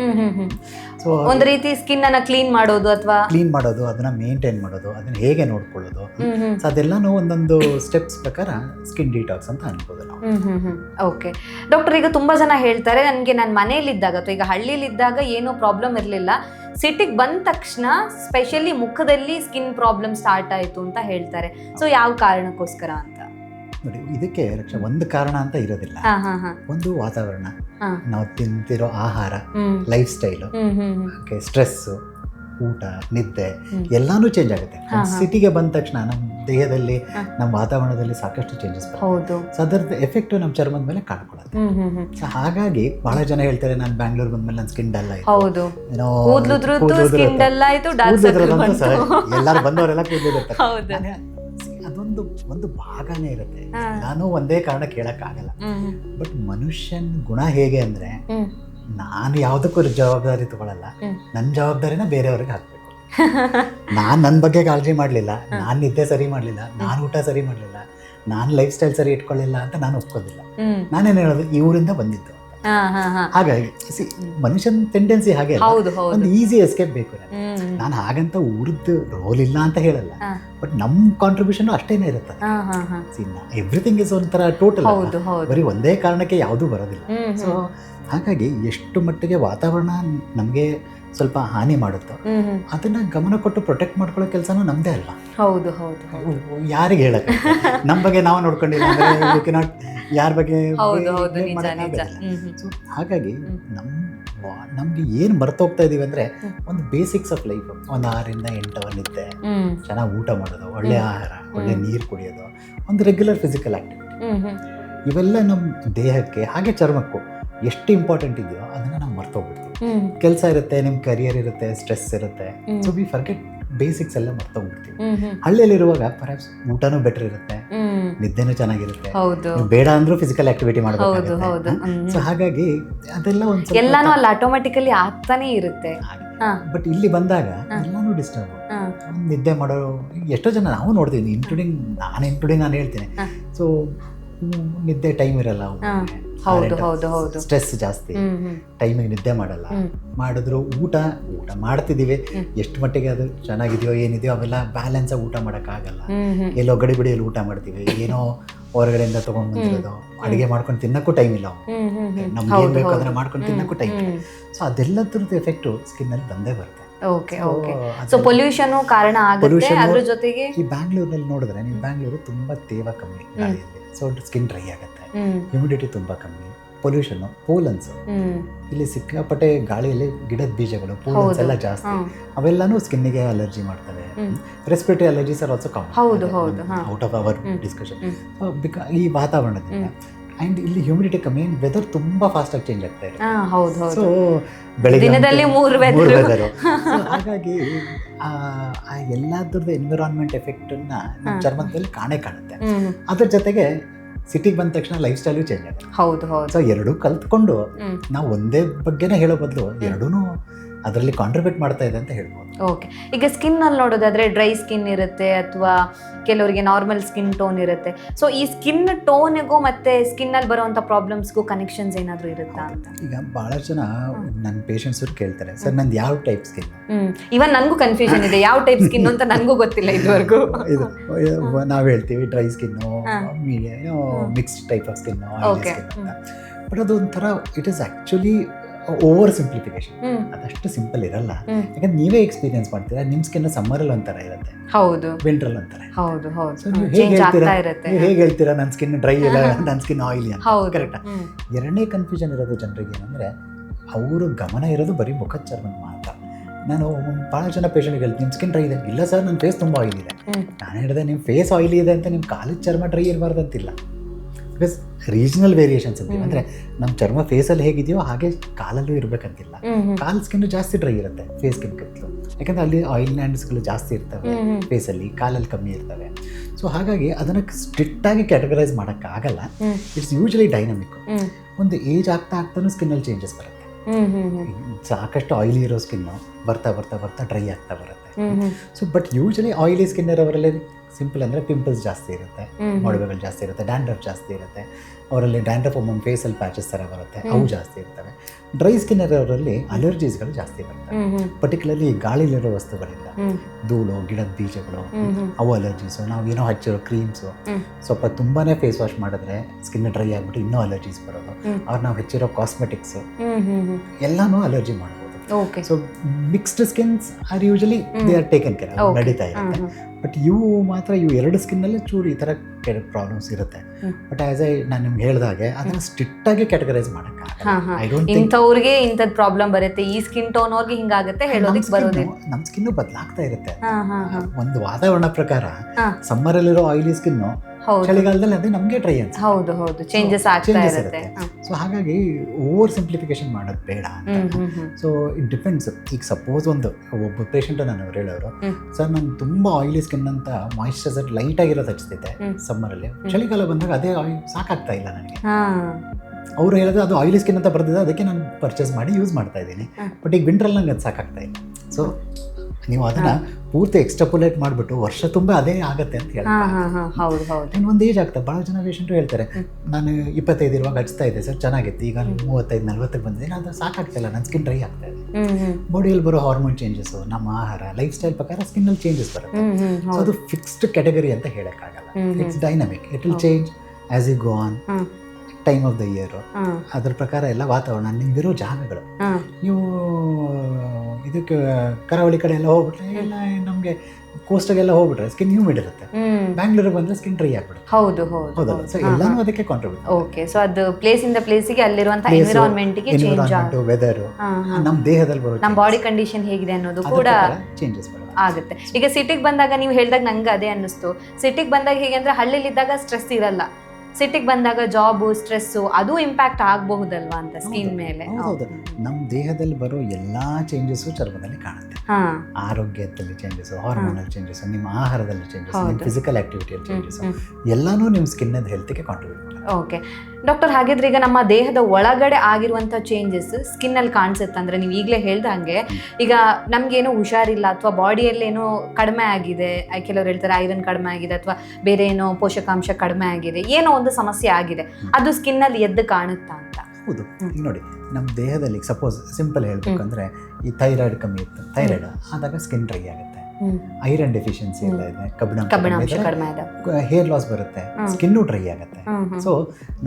ಸೊ ಒಂದು ರೀತಿ ಸ್ಕಿನ್ ಅನ್ನ ಕ್ಲೀನ್ ಮಾಡೋದು ಅಥವಾ? ಕ್ಲೀನ್ ಮಾಡೋದು ಅದನ್ನ ಮೇಂಟೈನ್ ಮಾಡೋದು ಅದನ್ನ ಹೇಗೆ ನೋಡ್ಕೊಳ್ಳೋದು. ಸೊ ಅದೆಲ್ಲಾನು ಒಂದೊಂದು ಸ್ಟೆಪ್ಸ್ ಪ್ರಕಾರ ಸ್ಕಿನ್ ಡಿಟಾಕ್ಸ್ ಅಂತ ಅನ್ಬೋದು ನಾವು. ಓಕೆ ಡಾಕ್ಟರ್ ಈಗ ತುಂಬಾ ಜನ ಹೇಳ್ತಾರೆ ನನಗೆ ನಾನು ಮನೇಲಿದ್ದಾಗ ಅಥವಾ ಈಗ ಹಳ್ಳಿಲಿದ್ದಾಗ ಏನೂ ಪ್ರಾಬ್ಲಮ್ ಇರಲಿಲ್ಲ. ಸಿಟಿಗೆ ಬಂದ ತಕ್ಷಣ ಸ್ಪೆಷಲಿ ಮುಖದಲ್ಲಿ ಸ್ಕಿನ್ ಪ್ರಾಬ್ಲಮ್ ಸ್ಟಾರ್ಟ್ ಆಯಿತು ಅಂತ ಹೇಳ್ತಾರೆ. ಸೊ ಯಾವ ಕಾರಣಕ್ಕೋಸ್ಕರ ಅಂತ? ನೋಡಿ ಇದಕ್ಕೆ ರಕ್ಷಾ ಒಂದು ಕಾರಣ ಅಂತ ಇರೋದಿಲ್ಲ. ಒಂದು ವಾತಾವರಣ. ನಾವು ತಿಂತಿರೋ ಆಹಾರ ಲೈಫ್ ಸ್ಟೈಲು ಓಕೆ ಸ್ಟ್ರೆಸ್ಸು ಊಟ ನಿದ್ದೆ. ಎಲ್ಲಾನು ಚೇಂಜ್ ಆಗುತ್ತೆ. ಸಿಟಿಗೆ ಬಂದ ತಕ್ಷಣ ನಮ್ಮ ದೇಹದಲ್ಲಿ. ನಮ್ಮ ವಾತಾವರಣದಲ್ಲಿ ಸಾಕಷ್ಟು ಚೇಂಜಸ್ ಬರುತ್ತೆ. ಸೊ ಅದರದ್ದು ಎಫೆಕ್ಟ್ ನಮ್ಮ ಚರ್ಮದ ಮೇಲೆ ಕಾಣ್ಕೊಳ್ಳುತ್ತೆ ಸೊ ಹಾಗಾಗಿ ಬಹಳ ಜನ ಹೇಳ್ತಾರೆ ನಾನು ಬ್ಯಾಂಗ್ಳೂರ್ ಬಂದ್ಮೇಲೆ ನನ್ನ ಸ್ಕಿನ್ ಡಲ್ ಆಯ್ತು. ಕೂದ್ಲು ಎಲ್ಲರೂ ಬಂದವರೆಲ್ಲ ಕೂದಲಿರುತ್ತೆ ಅದೊಂದು ಒಂದು ಭಾಗನೇ ಇರುತ್ತೆ. ನಾನು ಒಂದೇ ಕಾರಣ ಕೇಳಕ್ಕಾಗಲ್ಲ. ಬಟ್ ಮನುಷ್ಯನ ಗುಣ ಹೇಗೆ ಅಂದ್ರೆ ನಾನು ಯಾವುದಕ್ಕೂ ಜವಾಬ್ದಾರಿ ತಗೊಳಲ್ಲ. ನನ್ನ ಜವಾಬ್ದಾರಿನ ಬೇರೆಯವ್ರಿಗೆ ಹಾಕ್ಬೇಕು. ನಾನು ನನ್ನ ಬಗ್ಗೆ ಕಾಳಜಿ ಮಾಡಲಿಲ್ಲ. ನಾನು ನಿದ್ದೆ ಸರಿ ಮಾಡಲಿಲ್ಲ. ನಾನು ಊಟ ಸರಿ ಮಾಡಲಿಲ್ಲ. ನಾನು ಲೈಫ್ ಸ್ಟೈಲ್ ಸರಿ ಇಟ್ಕೊಳ್ಳಿಲ್ಲ ಅಂತ ನಾನು ಒಪ್ಕೋದಿಲ್ಲ. ನಾನೇನ್ ಹೇಳೋದು? ಇವರಿಂದ ಬಂದಿದ್ದು. ಹಾಗಾಗಿ ಸಿ ಮನುಷ್ಯನ ಟೆಂಡೆನ್ಸಿ ಹಾಗೆ ಒಂದು ಈಸಿ ಎಸ್ಕೇಪ್ ಬೇಕು ನನಗೆ. ನಾನು ಹಾಗಂತ ಊರದ್ದು ರೋಲ್ ಇಲ್ಲ ಅಂತ ಹೇಳಲ್ಲ. ಬಟ್ ನಮ್ಮ ಕಾಂಟ್ರಿಬ್ಯೂಷನ್ ಅಷ್ಟೇನೆ ಇರುತ್ತೆ ಎವ್ರಿಥಿಂಗ್ ಇಸ್ ಒಂಥರ ಟೋಟಲ್ ಬರೀ ಒಂದೇ ಕಾರಣಕ್ಕೆ ಯಾವುದೂ ಬರೋದಿಲ್ಲ. ಸೊ ಹಾಗಾಗಿ ಎಷ್ಟು ಮಟ್ಟಿಗೆ ವಾತಾವರಣ ನಮಗೆ ಸ್ವಲ್ಪ ಹಾನಿ ಮಾಡುತ್ತೆ. ಅದನ್ನ ಗಮನ ಕೊಟ್ಟು ಪ್ರೊಟೆಕ್ಟ್ ಮಾಡ್ಕೊಳ್ಳೋ ಕೆಲಸನೂ ನಮ್ದೇ ಅಲ್ವಾ? ಹೌದು ಹೌದು ಯಾರಿಗೆ ಹೇಳಕ್ ನಮ್ಮ ಬಗ್ಗೆ ನಾವು ನೋಡ್ಕೊಂಡಿಲ್ಲ ಅಂದ್ರೆ ನಾಟ್ ಯಾರ ಬಗ್ಗೆ ಹಾಗಾಗಿ ನಮ್ ನಮ್ಮ ನಮ್ಗೆ ಏನು ಮರ್ತೋಗ್ತಾ ಇದೀವಿ ಅಂದ್ರೆ ಒಂದು ಬೇಸಿಕ್ಸ್ ಆಫ್ ಲೈಫ್ ಒಂದು ಆರರಿಂದ ಎಂಟು ಅವರ್ ನಿದ್ದೆ ಚೆನ್ನಾಗಿ ಊಟ ಮಾಡೋದು ಒಳ್ಳೆ ಆಹಾರ ಒಳ್ಳೆ. ನೀರು ಕುಡಿಯೋದು ಒಂದು ರೆಗ್ಯುಲರ್ ಫಿಸಿಕಲ್ ಆಕ್ಟಿವಿಟಿ ಇವೆಲ್ಲ ನಮ್ಮ ದೇಹಕ್ಕೆ ಹಾಗೆ ಚರ್ಮಕ್ಕೂ ಎಷ್ಟು ಇಂಪಾರ್ಟೆಂಟ್ ಇದೆಯೋ ಅದನ್ನ ಕೆಲಸ ಇರುತ್ತೆ ನಿಮ್ಮ ಕರಿಯರ್ ಇರುತ್ತೆ ಸ್ಟ್ರೆಸ್ ಇರುತ್ತೆ. ಸೊ ವಿ ಫರ್ಗೆಟ್ ಬೇಸಿಕ್ಸ್ ಎಲ್ಲ ಮರ್ತಾ ಹೋಗ್ತೀವಿ ಹಳ್ಳಿಯಲ್ಲಿ ಇರುವಾಗ ಪರ್ಯಾಪ್ಸ್ ಊಟನೂ ಬೆಟರ್ ಇರುತ್ತೆ ನಿದ್ದೆನೂ ಚೆನ್ನಾಗಿರುತ್ತೆ. ಬೇಡ ಅಂದ್ರೂ ಫಿಸಿಕಲ್ ಆಕ್ಟಿವಿಟಿ ಹೌದು ಹೌದು. ಮಾಡಬೇಕಾಗುತ್ತೆ ಸೊ ಹಾಗಾಗಿ ಅದೆಲ್ಲ ಒಂದು ಎಲ್ಲಾನು ಅಲ್ಲಿ ಆಟೋಮ್ಯಾಟಿಕಲಿ ಆಗ್ತಾನೆ ಇರುತ್ತೆ. ಬಟ್ ಇಲ್ಲಿ ಬಂದಾಗ. ಎಲ್ಲಾನು ಡಿಸ್ಟರ್ಬ್. ನಿದ್ದೆ ಮಾಡೋ ಎಷ್ಟೋ ಜನ ನಾವು ನೋಡ್ತೀವಿ ಇನ್ಕ್ಲೂಡಿಂಗ್ ನಾನು ಇನ್ಕ್ಲೂಡಿಂಗ್ ನಾನು ಹೇಳ್ತೀನಿ. ಸೊ ನಿದ್ದೆ ಟೈಮ್ ಇರಲ್ಲ. ಹೌದು ಹೌದು ಹೌದು. ಸ್ಟ್ರೆಸ್ ಜಾಸ್ತಿ. ಟೈಮಿಗೆ ನಿದ್ದೆ ಮಾಡಲ್ಲ. ಮಾಡಿದ್ರು ಊಟ ಊಟ ಮಾಡ್ತಿದ್ದೀವಿ. ಎಷ್ಟು ಮಟ್ಟಿಗೆ ಅದು ಚೆನ್ನಾಗಿದೆಯೋ ಏನಿದೆಯೋ ಅವೆಲ್ಲ ಬ್ಯಾಲೆನ್ಸ್ ಆಗಿ ಊಟ ಮಾಡೋಕ್ಕಾಗಲ್ಲ ಎಲ್ಲೋ ಗಡಿ ಬಿಡಿಯಲ್ಲಿ ಊಟ ಮಾಡ್ತೀವಿ. ಏನೋ ಹೊರಗಡೆಯಿಂದ ತಗೊಂಡ್ ಬಂದಿರೋದು. ಅಡುಗೆ ಮಾಡ್ಕೊಂಡು ತಿನ್ನಕ್ಕೂ ಟೈಮ್ ಇಲ್ಲ ನಮ್ಗೆ ಏನ್ ಬೇಕು. ಅದನ್ನ ಮಾಡ್ಕೊಂಡು ತಿನ್ನಕ್ಕೂ ಟೈಮ್ ಇಲ್ಲ. ಸೊ ಅದೆಲ್ಲದ್ರದ್ದು ಎಫೆಕ್ಟು ಸ್ಕಿನ್ನಲ್ಲಿ ಬಂದೇ ಬರುತ್ತೆ. ಓಕೆ ಓಕೆ ಸೊ ಪೊಲ್ಯೂಷನ್ ಕಾರಣ ಆಗುತ್ತೆ. Pollution- ಅದ್ರ ಜೊತೆಗೆ ಈ ಬ್ಯಾಂಗ್ಳೂರ್ನಲ್ಲಿ ನೋಡಿದ್ರೆ ನೀವು ಬ್ಯಾಂಗ್ಳೂರು ತುಂಬಾ ತೇವ ಕಮ್ಮಿ ಸೊ ಸ್ಕಿನ್ ಡ್ರೈ ಆಗುತ್ತೆ. ಹ್ಯೂಮಿಡಿಟಿ ತುಂಬ ಕಮ್ಮಿ ಪೊಲ್ಯೂಷನ್ ಪೋಲನ್ಸ್. ಇಲ್ಲಿ ಸಿಕ್ಕಾಪಟ್ಟೆ ಗಾಳಿಯಲ್ಲಿ ಗಿಡದ ಬೀಜಗಳು ಪೋಲನ್ಸ್. ಎಲ್ಲ ಜಾಸ್ತಿ. ಅವೆಲ್ಲಾನು ಸ್ಕಿನ್ನಿಗೆ ಅಲರ್ಜಿ ಮಾಡ್ತವೆ. Respiratory allergies are also common ಹೌದು, ಹೌದು, ಔಟ್ ಆಫ್ ಅವರ್. ಡಿಸ್ಕಷನ್ ಈ ವಾತಾವರಣದಿಂದ ಅಂಡ್ ಇಲ್ಲಿ ಹ್ಯೂಮಿಡಿಟಿ ಕಮ್ಮಿ ವೆದರ್ ತುಂಬ ಆಗಿ ಚೇಂಜ್ ಆಗ್ತಾ ಇದೆ. ಸೊ ಬೆಳಗ್ಗೆ ದಿನದಲ್ಲಿ ಮೂರು ವೆದರ್ ಹಾಗಾಗಿ ಆ ಎಲ್ಲದ್ರದ್ದು ಎನ್ವಿರಾನ್ಮೆಂಟ್ ಎಫೆಕ್ಟನ್ನ ಚರ್ಮದಲ್ಲಿ ಕಾಣೇ ಕಾಣುತ್ತೆ. ಅದ್ರ ಜೊತೆಗೆ ಸಿಟಿಗೆ ಬಂದ ತಕ್ಷಣ ಲೈಫ್ ಸ್ಟೈಲು ಚೇಂಜ್ ಆಗುತ್ತೆ ಹೌದು ಹೌದು. ಸೊ ಎರಡೂ ಕಲ್ತ್ಕೊಂಡು ನಾವು ಒಂದೇ ಬಗ್ಗೆನೇ ಹೇಳೋ ಬದಲು ಎರಡೂ ಅದರಲ್ಲಿ ಕಾಂಟ್ರಿಬ್ಯೂಟ್ ಮಾಡ್ತಾ ಇದೆ ಅಂತ ಹೇಳ್ಬೋದು. ಓಕೆ ಈಗ ಸ್ಕಿನ್ ಅಲ್ಲಿ ನೋಡೋದಾದ್ರೆ ಡ್ರೈ ಸ್ಕಿನ್ ಇರುತ್ತೆ ಅಥವಾ ಕೆಲವರಿಗೆ ನಾರ್ಮಲ್ ಸ್ಕಿನ್ ಟೋನ್ ಇರುತ್ತೆ. ಸೊ ಈ ಸ್ಕಿನ್ ಟೋನಿಗೂ ಮತ್ತೆ ಸ್ಕಿನ್ ಅಲ್ಲಿ ಬರುವಂತ ಪ್ರಾಬ್ಲಮ್ಸ್ಗೂ ಕನೆಕ್ಷನ್ಸ್ ಏನಾದರೂ ಇರುತ್ತಾ ಅಂತ? ಈಗ ಬಹಳ ಜನ ನನ್ನ ಪೇಷಂಟ್ಸ್ ಕೇಳ್ತಾರೆ ಸರ್ ನಂದು ಯಾವ ಟೈಪ್ ಸ್ಕಿನ್ ಇವನ್ ನನಗೂ ಕನ್ಫ್ಯೂಷನ್ ಇದೆ ಯಾವ ಟೈಪ್ ಸ್ಕಿನ್ ಅಂತ ನನಗೂ ಗೊತ್ತಿಲ್ಲ ಇದುವರೆಗೂ. ಇದು ನಾವು ಹೇಳ್ತೀವಿ dry skin mix mixed type of skin but ಅದು ಒಂಥರ it is actually over simplification ಅದಷ್ಟು ಸಿಂಪಲ್ ಇರಲ್ಲ. ಯಾಕಂದ್ರೆ ನೀವೇ ಎಕ್ಸ್ಪೀರಿಯನ್ಸ್ ಮಾಡ್ತೀರಾ? ನಿಮ್ಮ ಸ್ಕಿನ್ ಸಮ್ಮರಲ್ಲಿ ಒಂಥರ ಇರುತ್ತೆ. ಹೌದು. ವಿಂಟ್ರಲ್ಲಿ ಒಂಥರ ಹೌದು ಹೌದು. ನೀವು ಹೇಗೆ ಹೇಳ್ತೀರಾ? ನೀವು ಹೇಗೆ ಹೇಳ್ತೀರಾ? ನನ್ನ ಸ್ಕಿನ್ ಡ್ರೈ ಇಲ್ಲ ನನ್ನ ಸ್ಕಿನ್ ಆಯಿಲಿ ಅಂತ ಕರೆಕ್ಟ್ ಎರಡನೇ ಕನ್ಫ್ಯೂಷನ್ ಇರೋದು ಜನರಿಗೆ ಏನಂದ್ರೆ ಅವರು ಗಮನ ಇರೋದು ಬರೀ ಮುಖ ಚರ್ಮದ ಮಾತ್ರ. ನಾನು ಭಾಳ ಜನ ಪೇಷಂಟ್ಗೆ ಹೇಳ್ತೀನಿ ನಿಮ್ಮ ಸ್ಕಿನ್ ಡ್ರೈ ಇದೆ. ಇಲ್ಲ ಸರ್ ನನ್ನ ಫೇಸ್ ತುಂಬ ಆಯಿಲ್ ಇದೆ. ನಾನು ಹೇಳಿದೆ ನಿಮ್ಮ ಫೇಸ್ ಆಯಿಲಿ ಇದೆ ಅಂತ ನಿಮ್ಮ ಕಾಲಿನ ಚರ್ಮ ಡ್ರೈ ಇರಬಾರ್ದು ಅಂತಿಲ್ಲ. ಬಿಕಾಸ್ ರೀಜನಲ್ ವೇರಿಯೇಷನ್ಸ್ ಅಂತೀವಿ. ಅಂದ್ರೆ ನಮ್ಮ ಚರ್ಮ ಫೇಸಲ್ಲಿ ಹೇಗಿದೆಯೋ ಹಾಗೆ ಕಾಲಲ್ಲೂ ಇರಬೇಕಂತಿಲ್ಲ. ಕಾಲ್ ಸ್ಕಿನ್ ಜಾಸ್ತಿ ಡ್ರೈ ಇರುತ್ತೆ ಫೇಸ್ ಸ್ಕಿನ್ ಕತ್ತಲು. ಯಾಕಂದರೆ ಅಲ್ಲಿ ಆಯಿಲ್ ನ್ಯಾಂಡ್ಸ್ಗಳು ಜಾಸ್ತಿ ಇರ್ತವೆ ಫೇಸಲ್ಲಿ ಕಾಲಲ್ಲಿ ಕಮ್ಮಿ ಇರ್ತವೆ. ಸೊ ಹಾಗಾಗಿ ಅದನ್ನು ಸ್ಟ್ರಿಕ್ಟಾಗಿ ಕ್ಯಾಟಗರೈಸ್ ಮಾಡೋಕ್ಕಾಗಲ್ಲ. ಇಟ್ಸ್ ಯೂಶಲಿ ಡೈನಮಿಕ್ ಒಂದು ಏಜ್ ಆಗ್ತಾ ಆಗ್ತಾನೂ ಸ್ಕಿನ್ನಲ್ಲಿ ಚೇಂಜಸ್ ಬರುತ್ತೆ. ಸಾಕಷ್ಟು ಆಯಿಲಿ ಇರೋ ಸ್ಕಿನ್ನು ಬರ್ತಾ ಬರ್ತಾ ಬರ್ತಾ ಡ್ರೈ ಆಗ್ತಾ ಬರುತ್ತೆ. So but usually oily skin ಇರೋವರಲ್ಲಿ simple ಅಂದರೆ ಪಿಂಪಲ್ಸ್ ಜಾಸ್ತಿ ಇರುತ್ತೆ. ಮೊಡವೆಗಳು ಜಾಸ್ತಿ ಇರುತ್ತೆ ಡ್ಯಾಂಡ್ರಫ್ ಜಾಸ್ತಿ ಇರುತ್ತೆ. ಅವರಲ್ಲಿ ಡ್ಯಾಂಡ್ರಫ್ ಒಮ್ಮೊಮ್ಮೆ ಫೇಸಲ್ಲಿ ಪ್ಯಾಚಸ್ ಥರ ಬರುತ್ತೆ ಅವು ಜಾಸ್ತಿ ಇರ್ತವೆ. ಡ್ರೈ ಸ್ಕಿನ್ ಇರೋರಲ್ಲಿ ಅಲರ್ಜೀಸ್ಗಳು ಜಾಸ್ತಿ ಬರ್ತವೆ. ಪರ್ಟಿಕ್ಯುಲರ್ಲಿ ಗಾಳಿಲಿರೋ ವಸ್ತುಗಳಿಂದ. ಧೂಳು ಗಿಡದ ಬೀಜಗಳು ಅವು ಅಲರ್ಜೀಸು ನಾವು ಏನೋ ಹಚ್ಚಿರೋ ಕ್ರೀಮ್ಸು ಸ್ವಲ್ಪ ತುಂಬಾ ಫೇಸ್ ವಾಶ್ ಮಾಡಿದ್ರೆ ಸ್ಕಿನ್ ಡ್ರೈ ಆಗಿಬಿಟ್ಟು ಇನ್ನೂ ಅಲರ್ಜೀಸ್ ಬರೋದು. ಅವ್ರು ನಾವು ಹಚ್ಚಿರೋ ಕಾಸ್ಮೆಟಿಕ್ಸು ಎಲ್ಲಾನು ಅಲರ್ಜಿ ಮಾಡ್ಬೋದು. Okay so mixed skins are usually they are taken care. ನಡೀತಾ ಇರುತ್ತೆ. ಬಟ್ ಇವು ಮಾತ್ರ ಇವು ಎರಡು ಸ್ಕಿನ್ನಲ್ಲಿ ಚೂರು ಈ ಥರ ಪ್ರಾಬ್ಲಮ್ಸ್ ಇರುತ್ತೆ. ಬಟ್ ಆಸ್ ಐ ನಾನು ನಿಮ್ಗೆ ಹೇಳ್ದಾಗೆ ಅದನ್ನ ಸ್ಟ್ರಿಕ್ಟ್ ಆಗಿ ಕ್ಯಾಟಗರೈಸ್ ಮಾಡಕ್ಕೆ ಐ ಡೋಂಟ್ ಥಿಂಕ್ ಇಂಥವ್ರಿಗೆ ಇಂಥದ್ ಪ್ರಾಬ್ಲಮ್ ಬರುತ್ತೆ. ಈ ಸ್ಕಿನ್ ಟೋನ್ ಅವ್ರಿಗೆ ಹಿಂಗಾಗುತ್ತೆ ಹೇಳೋದಕ್ಕೆ ಬರೋದಿಲ್ಲ. ನಮ್ಮ ಸ್ಕಿನ್ನು ಬದಲಾಗ್ತಾ ಇರುತ್ತೆ. ಒಂದು ವಾತಾವರಣ ಪ್ರಕಾರ. ಸಮ್ಮರಲ್ಲಿರೋ ಆಯಿಲಿ ಸ್ಕಿನ್ನು ಚಳಿಗಾಲದಲ್ಲಿ ಅದೇ ನಮಗೆ ಟ್ರೈ ಅನ್ಸುತ್ತೆ. ಹೌದು ಹೌದು. ಚೇಂಜಸ್ ಆಗ್ತಾ ಇರುತ್ತೆ. ಸೊ ಹಾಗಾಗಿ ಓವರ್ ಸಿಂಪ್ಲಿಫಿಕೇಶನ್ ಮಾಡೋದು ಬೇಡ ಸೊ ಇಟ್ ಡಿಪೆಂಡ್ಸ್ ಈಗ ಸಪೋಸ್ ಒಂದು ಒಬ್ಬ ಪೇಷಂಟ್ ನಾನು ಅವ್ರು ಹೇಳೋರು ಸರ್ ನಾನು ತುಂಬ ಆಯಿಲಿ ಸ್ಕಿನ್ ಅಂತ ಮಾಯಿಶ್ಚರೈಸರ್ ಲೈಟ್ ಆಗಿರೋದು ಹಚ್ತಿದ್ದೆ ಸಮ್ಮರ್ ಸಮ್ಮರಲ್ಲಿ ಚಳಿಗಾಲ ಬಂದಾಗ ಅದೇ ಆಯಿಲ್ ಸಾಕಾಗ್ತಾ ಇಲ್ಲ ನನಗೆ. ಅವ್ರು ಹೇಳಿದ್ರೆ ಅದು ಆಯಿಲಿ ಸ್ಕಿನ್ ಅಂತ ಬರ್ದಿದೆ ಅದಕ್ಕೆ ನಾನು ಪರ್ಚೇಸ್ ಮಾಡಿ ಯೂಸ್ ಮಾಡ್ತಾ ಇದ್ದೀನಿ. ಬಟ್ ಈಗ ವಿಂಟ್ರಲ್ಲಿ ನಂಗೆ ಅದು ಸಾಕಾಗ್ತಾ ಇಲ್ಲ. ಸೊ ನೀವು ಅದನ್ನ ಪೂರ್ತಿ ಎಕ್ಸ್ಟ್ರಾಪುಲೇಟ್ ಮಾಡಿಬಿಟ್ಟು ವರ್ಷ ತುಂಬ ಅದೇ ಆಗತ್ತೆ ಅಂತ ಹೇಳಿ ಹೇಳ್ತಾರೆ ಒಂದು ಏಜ್ ಆಗ್ತದೆ ಭಾಳ ಜನ ಪೇಷಂಟು ಹೇಳ್ತಾರೆ ನಾನು ಇಪ್ಪತ್ತೈದು ಇರುವಾಗ ಹಚ್ತಾ ಇದ್ದೆ ಸರ್ ಚೆನ್ನಾಗಿತ್ತು ಈಗ ಮೂವತ್ತೈದು ನಲ್ವತ್ತಕ್ಕೆ ಬಂದಿದ್ದೀನಿ ಅದು ಸಾಕಾಗ್ತಿಲ್ಲ ನನ್ನ ಸ್ಕಿನ್ ಡ್ರೈ ಆಗ್ತಾ ಇದೆ. ಬಾಡಿಯಲ್ಲಿ ಬರೋ ಹಾರ್ಮೋನ್ ಚೇಂಜಸ್ಸು ನಮ್ಮ ಆಹಾರ ಲೈಫ್ ಸ್ಟೈಲ್ ಪ್ರಕಾರ ಸ್ಕಿನ್ನಲ್ಲಿ ಚೇಂಜಸ್ ಬರುತ್ತೆ. ಅದು ಫಿಕ್ಸ್ಡ್ ಕ್ಯಾಟಗರಿ ಅಂತ ಹೇಳೋಕ್ಕಾಗಲ್ಲ. It's dynamic it will change as we go on time of the year ಅದ್ರ ಪ್ರಕಾರ ಎಲ್ಲ ವಾತಾವರಣ ನಿಮ್ಗಿರೋ ಜಾಗಗಳು. ನೀವು ಇದಕ್ಕೆ ಕರಾವಳಿ ಕಡೆ ಎಲ್ಲ ಹೋಗ್ಬಿಟ್ರೆ ಇಲ್ಲ ನಮಗೆ ಕೋಸ್ಟಾಗೆಲ್ಲ ಹೋಗ್ಬಿಟ್ರೆ ಸ್ಕಿನ್ ಹ್ಯೂಮಿಡ್ ಇರುತ್ತೆ. ಬ್ಯಾಂಗ್ಳೂರ್ ಬಂದ್ರೆ ಸ್ಕಿನ್ ಡ್ರೈ ಆಗ್ಬಿಡುತ್ತೆ. ಹೌದು ಹೌದು ಹೌದಲ್ಲ? ಸೊ ಎಲ್ಲಾನು ಅದಕ್ಕೆ ಕಾಂಟ್ರಿಬ್ಯೂಟ್ ಓಕೆ ಸೊ ಅದು ಪ್ಲೇಸ್ ಇಂದ ಪ್ಲೇಸಿಗೆ ಅಲ್ಲಿರುವಂತ ಎನ್ವಿರಾನ್ಮೆಂಟ್ಗೆ ಚೇಂಜ್ ಆಗುತ್ತೆ. ವೆದರ್ ನಮ್ಮ ದೇಹದಲ್ಲಿ ಬರುತ್ತೆ ನಮ್ಮ ಬಾಡಿ ಕಂಡೀಷನ್ ಹೇಗಿದೆ ಅನ್ನೋದು ಕೂಡ ಚೇಂಜಸ್ ಆಗುತ್ತೆ. ಈಗ ಸಿಟಿಗೆ ಬಂದಾಗ ನೀವು ಹೇಳಿದಾಗ ನಂಗೆ ಅದೇ ಅನ್ನಿಸ್ತು. ಸಿಟಿಗೆ ಬಂದಾಗ ಹೇಗೆ ಅಂದ್ರೆ ಹಳ್ಳಿಲಿದ್ದಾಗ ಸ್ಟ್ರೆಸ್ ಇರಲ್ಲ. ಸಿಟಿಗೆ ಬಂದಾಗ ಜಾಬು ಸ್ಟ್ರೆಸ್ಸು ಅದು ಇಂಪ್ಯಾಕ್ಟ್ ಆಗಬಹುದಲ್ವಾ ಅಂತ ಸ್ಕಿನ್ ಮೇಲೆ? ಹೌದು. ನಮ್ಮ ದೇಹದಲ್ಲಿ ಬರೋ ಎಲ್ಲ ಚೇಂಜಸ್ಸು ಚರ್ಮದಲ್ಲಿ ಕಾಣುತ್ತೆ. ಆರೋಗ್ಯದಲ್ಲಿ ಚೇಂಜಸ್ ಹಾರ್ಮೋನಲ್ ಚೇಂಜಸ್ ನಿಮ್ಮ ಆಹಾರದಲ್ಲಿ ಚೇಂಜಸ್ ಫಿಸಿಕಲ್ ಆಕ್ಟಿವಿಟಿಯಲ್ಲಿ ಹ್ಮ್, ಚೇಂಜಸ್. ಎಲ್ಲಾನು ನಿಮ್ಮ ಸ್ಕಿನ್ನದ ಹೆಲ್ತ್ಗೆ ಕಾಂಟ್ರಿಬ್ಯೂಟ್ ಓಕೆ ಡಾಕ್ಟರ್ ಹಾಗಿದ್ರೆ ಈಗ ನಮ್ಮ ದೇಹದ ಒಳಗಡೆ ಆಗಿರುವಂಥ ಚೇಂಜಸ್ ಸ್ಕಿನ್ನಲ್ಲಿ ಕಾಣಿಸುತ್ತೆ ಅಂದರೆ ನೀವು ಈಗಲೇ ಹೇಳ್ದಂಗೆ ಈಗ ನಮಗೇನು ಹುಷಾರಿಲ್ಲ ಅಥವಾ ಬಾಡಿಯಲ್ಲೇನೋ ಕಡಿಮೆ ಆಗಿದೆ ಕೆಲವರು ಕೆಲವ್ರು ಹೇಳ್ತಾರೆ ಐರನ್ ಕಡಿಮೆ ಆಗಿದೆ ಅಥವಾ ಬೇರೆ ಏನೋ ಪೋಷಕಾಂಶ ಕಡಿಮೆ ಆಗಿದೆ ಏನೋ ಒಂದು ಸಮಸ್ಯೆ ಆಗಿದೆ ಅದು ಸ್ಕಿನ್ನಲ್ಲಿ ಎದ್ದು ಕಾಣುತ್ತಾ ಅಂತ? ಹೌದು. ನೋಡಿ ನಮ್ಮ ದೇಹದಲ್ಲಿ ಸಪೋಸ್ ಸಿಂಪಲ್ ಹೇಳ್ಬೇಕಂದ್ರೆ ಈ ಥೈರಾಯ್ಡ್ ಕಮ್ಮಿ ಇತ್ತು ಥೈರಾಯ್ಡ್ ಆದಾಗ ಸ್ಕಿನ್ ಡ್ರೈ ಆಗುತ್ತೆ. ಐರನ್ ಡೆಫಿಷಿಯನ್ಸಿ ಎಲ್ಲ ಇದೆ ಕಬ್ಬಿಣ ಹೇರ್ ಲಾಸ್ ಬರುತ್ತೆ ಸ್ಕಿನ್ ಸ್ಕಿನ್ನು ಡ್ರೈ ಆಗುತ್ತೆ. ಸೊ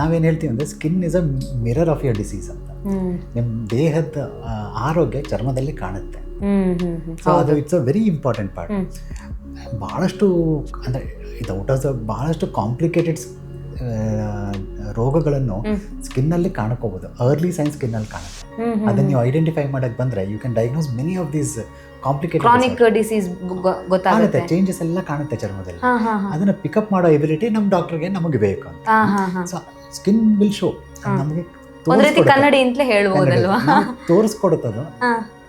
ನಾವೇನು ಹೇಳ್ತೀವಿ ಅಂದರೆ skin is a mirror of your disease ಅಂತ. ನಿಮ್ಮ ದೇಹದ ಆರೋಗ್ಯ ಚರ್ಮದಲ್ಲಿ ಕಾಣುತ್ತೆ. ಸೊ ಅದು it's a very important part ಬಹಳಷ್ಟು ಭಾಳಷ್ಟು ಅಂದರೆ ಇದು ಔಟ್ ಆಫ್ ದ ಭಾಳಷ್ಟು ಕಾಂಪ್ಲಿಕೇಟೆಡ್ ರೋಗಗಳನ್ನು ಸ್ಕಿನ್ ಸ್ಕಿನ್ನಲ್ಲಿ ಕಾಣ್ಕೋಬೋದು. ಅರ್ಲಿ ಸೈನ್ಸ್ ಸ್ಕಿನ್ನಲ್ಲಿ ಕಾಣುತ್ತೆ. ಅದನ್ನ ನೀವು ಐಡೆಂಟಿಫೈ ಮಾಡಕ್ ಬಂದ್ರೆ you can diagnose many of these complicated chronic disease ಗೊತ್ತಾಗುತ್ತೆ. ಚೇಂಜಸ್ ಎಲ್ಲ ಕಾಣುತ್ತೆ ಚರ್ಮದಲ್ಲಿ. ಅದನ್ನ ಪಿಕಪ್ ಮಾಡೋ ಎಬಿಲಿಟಿ ನಮ್ಮ ಡಾಕ್ಟರ್ಗೆ ನಮಗೆ ಬೇಕು ಅಂತ. Skin will show. ನಮಗೆ ಕನ್ನಡಿ ಅಂತಲೇ ಹೇಳ್ಬೋದಲ್ವಾ? ತೋರಿಸ್ಕೊಡುತ್ತದು.